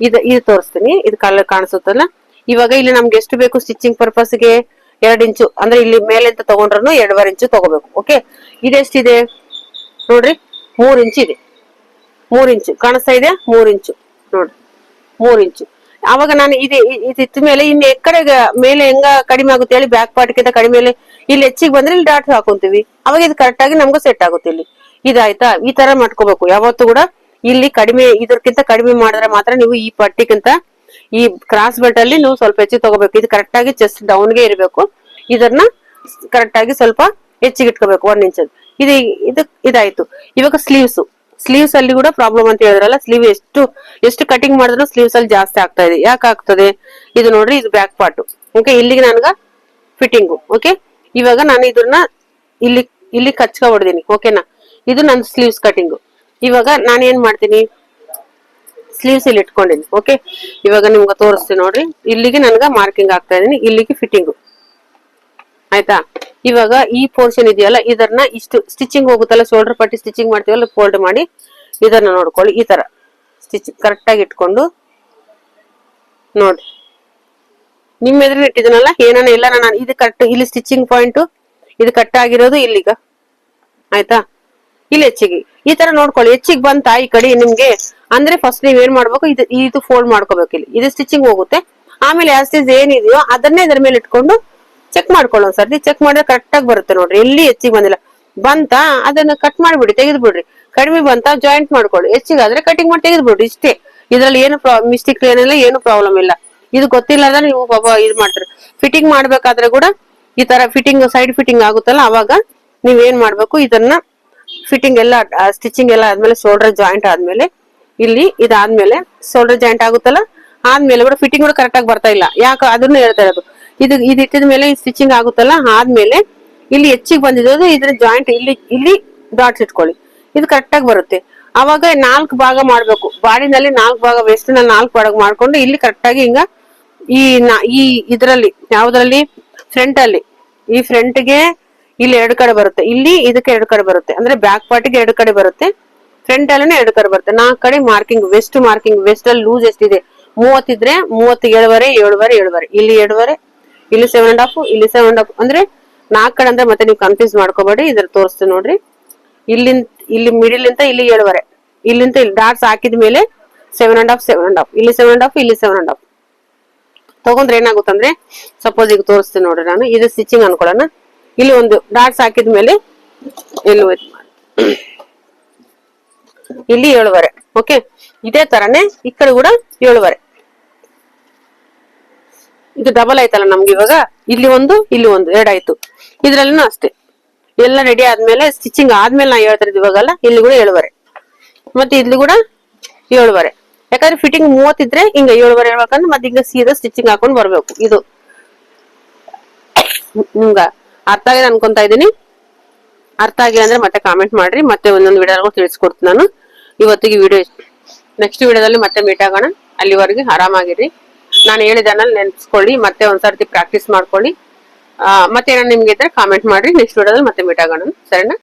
ಇದು ಇದು ತೋರಿಸ್ತೀನಿ. ಇದು ಕಲರ್ ಕಾಣಿಸುತ್ತಲ್ಲ? ಇವಾಗ ಇಲ್ಲಿ ನಮ್ಗೆ ಎಷ್ಟು ಬೇಕು ಸ್ಟಿಚಿಂಗ್ ಪರ್ಪಸ್ಗೆ ಎರಡ್ ಇಂಚು, ಅಂದ್ರೆ ಇಲ್ಲಿ ಮೇಲೆ ಅಂತ ತಗೊಂಡ್ರು ಎರಡುವರೆ ಇಂಚು ತಗೋಬೇಕು ಓಕೆ ಇದೆಷ್ಟಿದೆ? ನೋಡ್ರಿ, ಮೂರ್ ಇಂಚ್ ಇದೆ. ಮೂರ್ ಇಂಚು, ಕಾಣಿಸ್ತಾ ಇದೆ? ಮೂರ್ ಇಂಚು, ನೋಡ್ರಿ. ಮೂರ್ ಇಂಚು. ಅವಾಗ ನಾನು ಇದೆ ಇದಿತ್ತ ಮೇಲೆ ಇನ್ನು ಎಕ್ಕಡೆ ಮೇಲೆ ಹೆಂಗ ಕಡಿಮೆ ಆಗುತ್ತೆ ಹೇಳಿ ಬ್ಯಾಕ್ ಪಾರ್ಟ್ಗಿಂತ ಕಡಿಮೆ ಇಲ್ಲಿ ಹೆಚ್ಚಿಗೆ ಬಂದ್ರೆ ಇಲ್ಲಿ ಡಾಟ್ ಹಾಕೊಂತೀವಿ. ಅವಾಗ ಇದು ಕರೆಕ್ಟ್ ಆಗಿ ನಮ್ಗೆ ಸೆಟ್ ಆಗುತ್ತೆ ಇಲ್ಲಿ. ಇದಾಯ್ತಾ? ಈ ತರ ಮಾಡ್ಕೋಬೇಕು. ಯಾವತ್ತು ಕೂಡ ಇಲ್ಲಿ ಕಡಿಮೆ ಇದಕ್ಕಿಂತ ಕಡಿಮೆ ಮಾಡಿದ್ರೆ ಮಾತ್ರ ನೀವು ಈ ಪಟ್ಟಿಗಿಂತ ಈ ಕ್ರಾಸ್ ಬೆಲ್ಟ್ ಅಲ್ಲಿ ನೀವು ಸ್ವಲ್ಪ ಹೆಚ್ಚಿಗೆ ತಗೋಬೇಕು. ಇದು ಕರೆಕ್ಟ್ ಆಗಿ ಚೆಸ್ಟ್ ಡೌನ್ಗೆ ಇರಬೇಕು. ಇದನ್ನ ಕರೆಕ್ಟ್ ಆಗಿ ಸ್ವಲ್ಪ ಹೆಚ್ಚಿಗೆ ಇಟ್ಕೋಬೇಕು ಒಂದ್ ಇಂಚ್ ಇದು ಇದು ಇದಾಯ್ತು. ಇವಾಗ ಸ್ಲೀವ್ಸ್ ಸ್ಲೀವ್ಸ್ ಅಲ್ಲಿ ಕೂಡ ಪ್ರಾಬ್ಲಮ್ ಅಂತ ಹೇಳಿದ್ರಲ್ಲ ಸ್ಲೀವ್ ಎಷ್ಟು ಎಷ್ಟು ಕಟಿಂಗ್ ಮಾಡಿದ್ರು ಸ್ಲೀವ್ಸ್ ಅಲ್ಲಿ ಜಾಸ್ತಿ ಆಗ್ತಾ ಇದೆ. ಯಾಕೆ ಆಗ್ತದೆ? ಇದು ನೋಡ್ರಿ, ಇದು ಬ್ಯಾಕ್ ಪಾರ್ಟ್ ಓಕೆ ಇಲ್ಲಿಗೆ ನನ್ಗ ಫಿಟ್ಟಿಂಗು ಓಕೆ ಇವಾಗ ನಾನು ಇದನ್ನ ಇಲ್ಲಿ ಇಲ್ಲಿ ಕಚ್ಕ ಓಕೆನಾ ಇದು ನನ್ನ ಸ್ಲೀವ್ಸ್ ಕಟಿಂಗು ಇವಾಗ ನಾನು ಏನ್ ಮಾಡ್ತೀನಿ? ಸ್ಲೀವ್ಸ್ ಇಲ್ಲಿ ಇಟ್ಕೊಂಡಿನಿ ಓಕೆ ಇವಾಗ ನಿಮ್ಗೆ ತೋರಿಸ್ತೀನಿ ನೋಡ್ರಿ. ಇಲ್ಲಿಗೆ ನನ್ಗ ಮಾರ್ಕಿಂಗ್ ಆಗ್ತಾ ಇದೀನಿ. ಇಲ್ಲಿಗೆ ಫಿಟ್ಟಿಂಗು ಆಯ್ತಾ? ಇವಾಗ ಈ ಪೋರ್ಷನ್ ಇದೆಯಲ್ಲ, ಇದನ್ನ ಇಷ್ಟು ಸ್ಟಿಚಿಂಗ್ ಹೋಗುತ್ತಲ್ಲ ಶೋಲ್ಡರ್ ಪಟ್ಟಿ ಸ್ಟಿಚಿಂಗ್ ಮಾಡ್ತೀವಲ್ಲ ಫೋಲ್ಡ್ ಮಾಡಿ ಇದನ್ನ ನೋಡ್ಕೊಳ್ಳಿ. ಈ ತರ. ಸ್ಟಿಚ್ ಕರೆಕ್ಟಾಗಿ ಇಟ್ಕೊಂಡು ನೋಡ್ರಿ. ನಿಮ್ ಎದುರು ಇಟ್ಟಿದನಲ್ಲ ಏನಾನ ಇಲ್ಲ, ನಾನು ಇದು ಕರೆಕ್ಟ್ ಇಲ್ಲಿ ಸ್ಟಿಚಿಂಗ್ ಪಾಯಿಂಟ್ ಇದು ಕಟ್ ಆಗಿರೋದು ಇಲ್ಲಿಗ. ಆಯ್ತಾ? ಇಲ್ಲಿ ಹೆಚ್ಚಿಗೆ. ಈ ತರ ನೋಡ್ಕೊಳ್ಳಿ, ಹೆಚ್ಚಿಗೆ ಬಂತ ಈ ಕಡೆ ನಿಮ್ಗೆ? ಅಂದ್ರೆ ಫಸ್ಟ್ ನೀವ್ ಏನ್ ಮಾಡ್ಬೇಕು? ಇದು ಇದು ಫೋಲ್ಡ್ ಮಾಡ್ಕೋಬೇಕು ಇಲ್ಲಿ. ಇದು ಸ್ಟಿಚಿಂಗ್ ಹೋಗುತ್ತೆ. ಆಮೇಲೆ ಆಸ್ಟೀಸ್ ಏನಿದೆಯೋ ಅದನ್ನೇ ಇದ್ರ ಮೇಲೆ ಇಟ್ಕೊಂಡು ಚೆಕ್ ಮಾಡ್ಕೊಳ್ಳೋ ಸರ್ತಿ ಚೆಕ್ ಮಾಡಿದ್ರೆ ಕರೆಕ್ಟ್ ಆಗಿ ಬರುತ್ತೆ ನೋಡ್ರಿ. ಎಲ್ಲಿ ಹೆಚ್ಚಿಗೆ ಬಂದಿಲ್ಲ. ಬಂತ, ಅದನ್ನ ಕಟ್ ಮಾಡ್ಬಿಡಿ ತೆಗೆದು ಬಿಡ್ರಿ ಕಡಿಮೆ ಬಂತ ಜಾಯಿಂಟ್ ಮಾಡ್ಕೊಳ್ಳಿ. ಹೆಚ್ಚಿಗೆ ಆದ್ರೆ ಕಟಿಂಗ್ ಮಾಡಿ ತೆಗೆದು ಬಿಡ್ರಿ ಇಷ್ಟೇ. ಇದ್ರಲ್ಲಿ ಏನು ಮಿಸ್ಟೇಕ್ ಏನಿಲ್ಲ, ಏನು ಪ್ರಾಬ್ಲಮ್ ಇಲ್ಲ. ಇದು ಗೊತ್ತಿಲ್ಲ ನೀವು ಪಾಪ ಇದು ಮಾಡ್ತಾರೆ. ಫಿಟ್ಟಿಂಗ್ ಮಾಡ್ಬೇಕಾದ್ರೆ ಕೂಡ ಈ ತರ ಫಿಟ್ಟಿಂಗ್ ಸೈಡ್ ಫಿಟ್ಟಿಂಗ್ ಆಗುತ್ತಲ್ಲ, ಅವಾಗ ನೀವೇನ್ ಮಾಡ್ಬೇಕು? ಇದನ್ನ ಫಿಟ್ಟಿಂಗ್ ಎಲ್ಲ ಸ್ಟಿಚಿಂಗ್ ಎಲ್ಲ ಆದ್ಮೇಲೆ ಶೋಲ್ಡರ್ ಜಾಯಿಂಟ್ ಆದ್ಮೇಲೆ, ಇಲ್ಲಿ ಇದಾದ್ಮೇಲೆ ಶೋಲ್ಡರ್ ಜಾಯಿಂಟ್ ಆಗುತ್ತಲ್ಲ, ಆದ್ಮೇಲೆ ಕೂಡ ಫಿಟ್ಟಿಂಗ್ ಕೂಡ ಕರೆಕ್ಟ್ ಆಗಿ ಬರ್ತಾ ಇಲ್ಲ. ಯಾಕೆ, ಅದನ್ನ ಹೇಳ್ತಾ ಇರೋದು. ಇದು ಇದು ಇಟ್ಟಿದ ಮೇಲೆ ಸ್ಟಿಚಿಂಗ್ ಆಗುತ್ತಲ್ಲ, ಆದ್ಮೇಲೆ ಇಲ್ಲಿ ಹೆಚ್ಚಿಗೆ ಬಂದಿರೋದು ಇದ್ರ ಜಾಯಿಂಟ್ ಇಲ್ಲಿ ಇಲ್ಲಿ ಡಾಟ್ಸ್ ಇಟ್ಕೊಳ್ಳಿ. ಇದು ಕರೆಕ್ಟ್ ಆಗಿ ಬರುತ್ತೆ. ಅವಾಗ ನಾಲ್ಕು ಭಾಗ ಮಾಡ್ಬೇಕು. ಬಾಡಿನಲ್ಲಿ ನಾಲ್ಕು ಭಾಗ ವೇಸ್ಟ್ನಲ್ಲಿ ನಾಲ್ಕು ಭಾಗ ಮಾಡ್ಕೊಂಡು ಇಲ್ಲಿ ಕರೆಕ್ಟ್ ಆಗಿ ಹಿಂಗ ಈ ನಾ- ಈ ಇದರಲ್ಲಿ, ಯಾವ್ದ್ರಲ್ಲಿ? ಫ್ರಂಟ್ ಅಲ್ಲಿ. ಈ ಫ್ರಂಟ್ಗೆ ಇಲ್ಲಿ ಎರಡು ಕಡೆ ಬರುತ್ತೆ. ಇಲ್ಲಿ ಇದಕ್ಕೆ ಎರಡು ಕಡೆ ಬರುತ್ತೆ. ಅಂದ್ರೆ ಬ್ಯಾಕ್ ಪಾರ್ಟಿಗೆ ಎರಡು ಕಡೆ ಬರುತ್ತೆ. ಫ್ರಂಟ್ ಅಲ್ಲೂ ಎರಡು ಕಡೆ ಬರುತ್ತೆ. ನಾಲ್ಕು ಕಡೆ ಮಾರ್ಕಿಂಗ್ ವೆಸ್ಟ್ ಮಾರ್ಕಿಂಗ್ ವೆಸ್ಟ್ ಅಲ್ಲಿ ಲೂಸ್ ಎಷ್ಟಿದೆ ಮೂವತ್ತಿದ್ರೆ ಮೂವತ್ತು, ಏಳುವರೆ ಏಳುವರೆ ಏಳುವರೆ. ಇಲ್ಲಿ ಏಳುವರೆ, ಇಲ್ಲಿ ಸೆವೆನ್ ಅಂಡ್ ಹಾಫ್ ಇಲ್ಲಿ ಸೆವೆನ್ ಅಂಡ್ ಹಾಫ್ ಅಂದ್ರೆ ನಾಲ್ಕು ಕಡೆ ಅಂದ್ರೆ ಮತ್ತೆ ನೀವು ಕನ್ಫ್ಯೂಸ್ ಮಾಡ್ಕೋಬೇಡಿ. ಇದ್ರ ತೋರಿಸ್ತೀನಿ ನೋಡ್ರಿ. ಇಲ್ಲಿಂದ, ಇಲ್ಲಿ ಮಿಡಿಲ್ ಇಂತ ಇಲ್ಲಿ ಏಳುವರೆ. ಇಲ್ಲಿಂದ ಇಲ್ಲಿ ಡಾಟ್ಸ್ ಹಾಕಿದ ಮೇಲೆ seven and half seven and half ಇಲ್ಲಿ ಸೆವೆನ್ ಅಂಡ್ ಹಾಫ್ ಇಲ್ಲಿ ಸೆವೆನ್ ಅಂಡ್ ಹಾಫ್ ತಗೊಂಡ್ರೆ ಏನಾಗುತ್ತಂದ್ರೆ ಸಪೋಸ್ ಈಗ ತೋರಿಸ್ತೀನಿ ನೋಡ್ರಿ ನಾನು. ಇದು ಸ್ಟಿಚಿಂಗ್ ಅನ್ಕೊಳ್ಳೋಣ. ಇಲ್ಲಿ ಒಂದು ಡಾಟ್ಸ್ ಹಾಕಿದ್ಮೇಲೆ ಇಲ್ಲಿ. ಇಲ್ಲಿ ಏಳುವರೆ ಓಕೆ ಇದೇ ತರನೇ ಈ ಕಡೆ ಕೂಡ ಏಳುವರೆ. ಇದು ಡಬಲ್ ಆಯ್ತಲ್ಲ ನಮ್ಗೆ ಇವಾಗ? ಇಲ್ಲಿ ಒಂದು ಇಲ್ಲಿ ಒಂದು, ಎರಡಾಯ್ತು. ಇದ್ರಲ್ಲಿನೂ ಅಷ್ಟೇ. ಎಲ್ಲ ರೆಡಿ ಆದ್ಮೇಲೆ ಸ್ಟಿಚಿಂಗ್ ಆದ್ಮೇಲೆ ನಾ ಹೇಳ್ತಾ ಇದ್ದೆ ಇವಾಗಲ್ಲ, ಇಲ್ಲಿ ಕೂಡ ಏಳುವರೆ. ಮತ್ತೆ ಇಲ್ಲಿ ಕೂಡ ಏಳುವರೆ. ಯಾಕಂದ್ರೆ ಫಿಟ್ಟಿಂಗ್ ಮೂವತ್ತಿದ್ರೆ ಹಿಂಗ ಏಳುವರೆ ಹೇಳ್ಬೇಕಂದ್ರೆ ಮತ್ತೆ ಹಿಂಗ ಸೀದಾ ಸ್ಟಿಚಿಂಗ್ ಹಾಕೊಂಡು ಬರ್ಬೇಕು. ಇದು. ಹಿಂಗ ಅರ್ಥ ಆಗಿದೆ ಅನ್ಕೊಂತ ಇದ್ದೀನಿ. ಅರ್ಥ ಆಗಿಲ್ಲ ಅಂದ್ರೆ ಮತ್ತೆ ಕಾಮೆಂಟ್ ಮಾಡ್ರಿ, ಮತ್ತೆ ಒಂದೊಂದು ವಿಡಿಯೋ ತಿಳಿಸ್ಕೊಡ್ತೀನಿ ನಾನು. ಇವತ್ತಿಗೆ ವಿಡಿಯೋ ನೆಕ್ಸ್ಟ್ ವಿಡಿಯೋದಲ್ಲಿ ಮತ್ತೆ ಮೀಟ್ ಆಗೋಣ. ಅಲ್ಲಿವರೆಗೆ ಆರಾಮಾಗಿರಿ. ನಾನು ಹೇಳಿದ್ದನ್ನ ನೆನ್ಸ್ಕೊಳ್ಳಿ, ಮತ್ತೆ ಒಂದ್ಸರ್ತಿ ಪ್ರಾಕ್ಟೀಸ್ ಮಾಡ್ಕೊಳ್ಳಿ. ಮತ್ತೆ ಏನಾದ್ರು ನಿಮ್ಗೆ ಇದ್ರೆ ಕಾಮೆಂಟ್ ಮಾಡ್ರಿ. ನೆಕ್ಸ್ಟ್ ವಿಡಿಯೋದಲ್ಲಿ ಮತ್ತೆ ಮೀಟ್ ಆಗೋಣ. ಸರಿನಾ?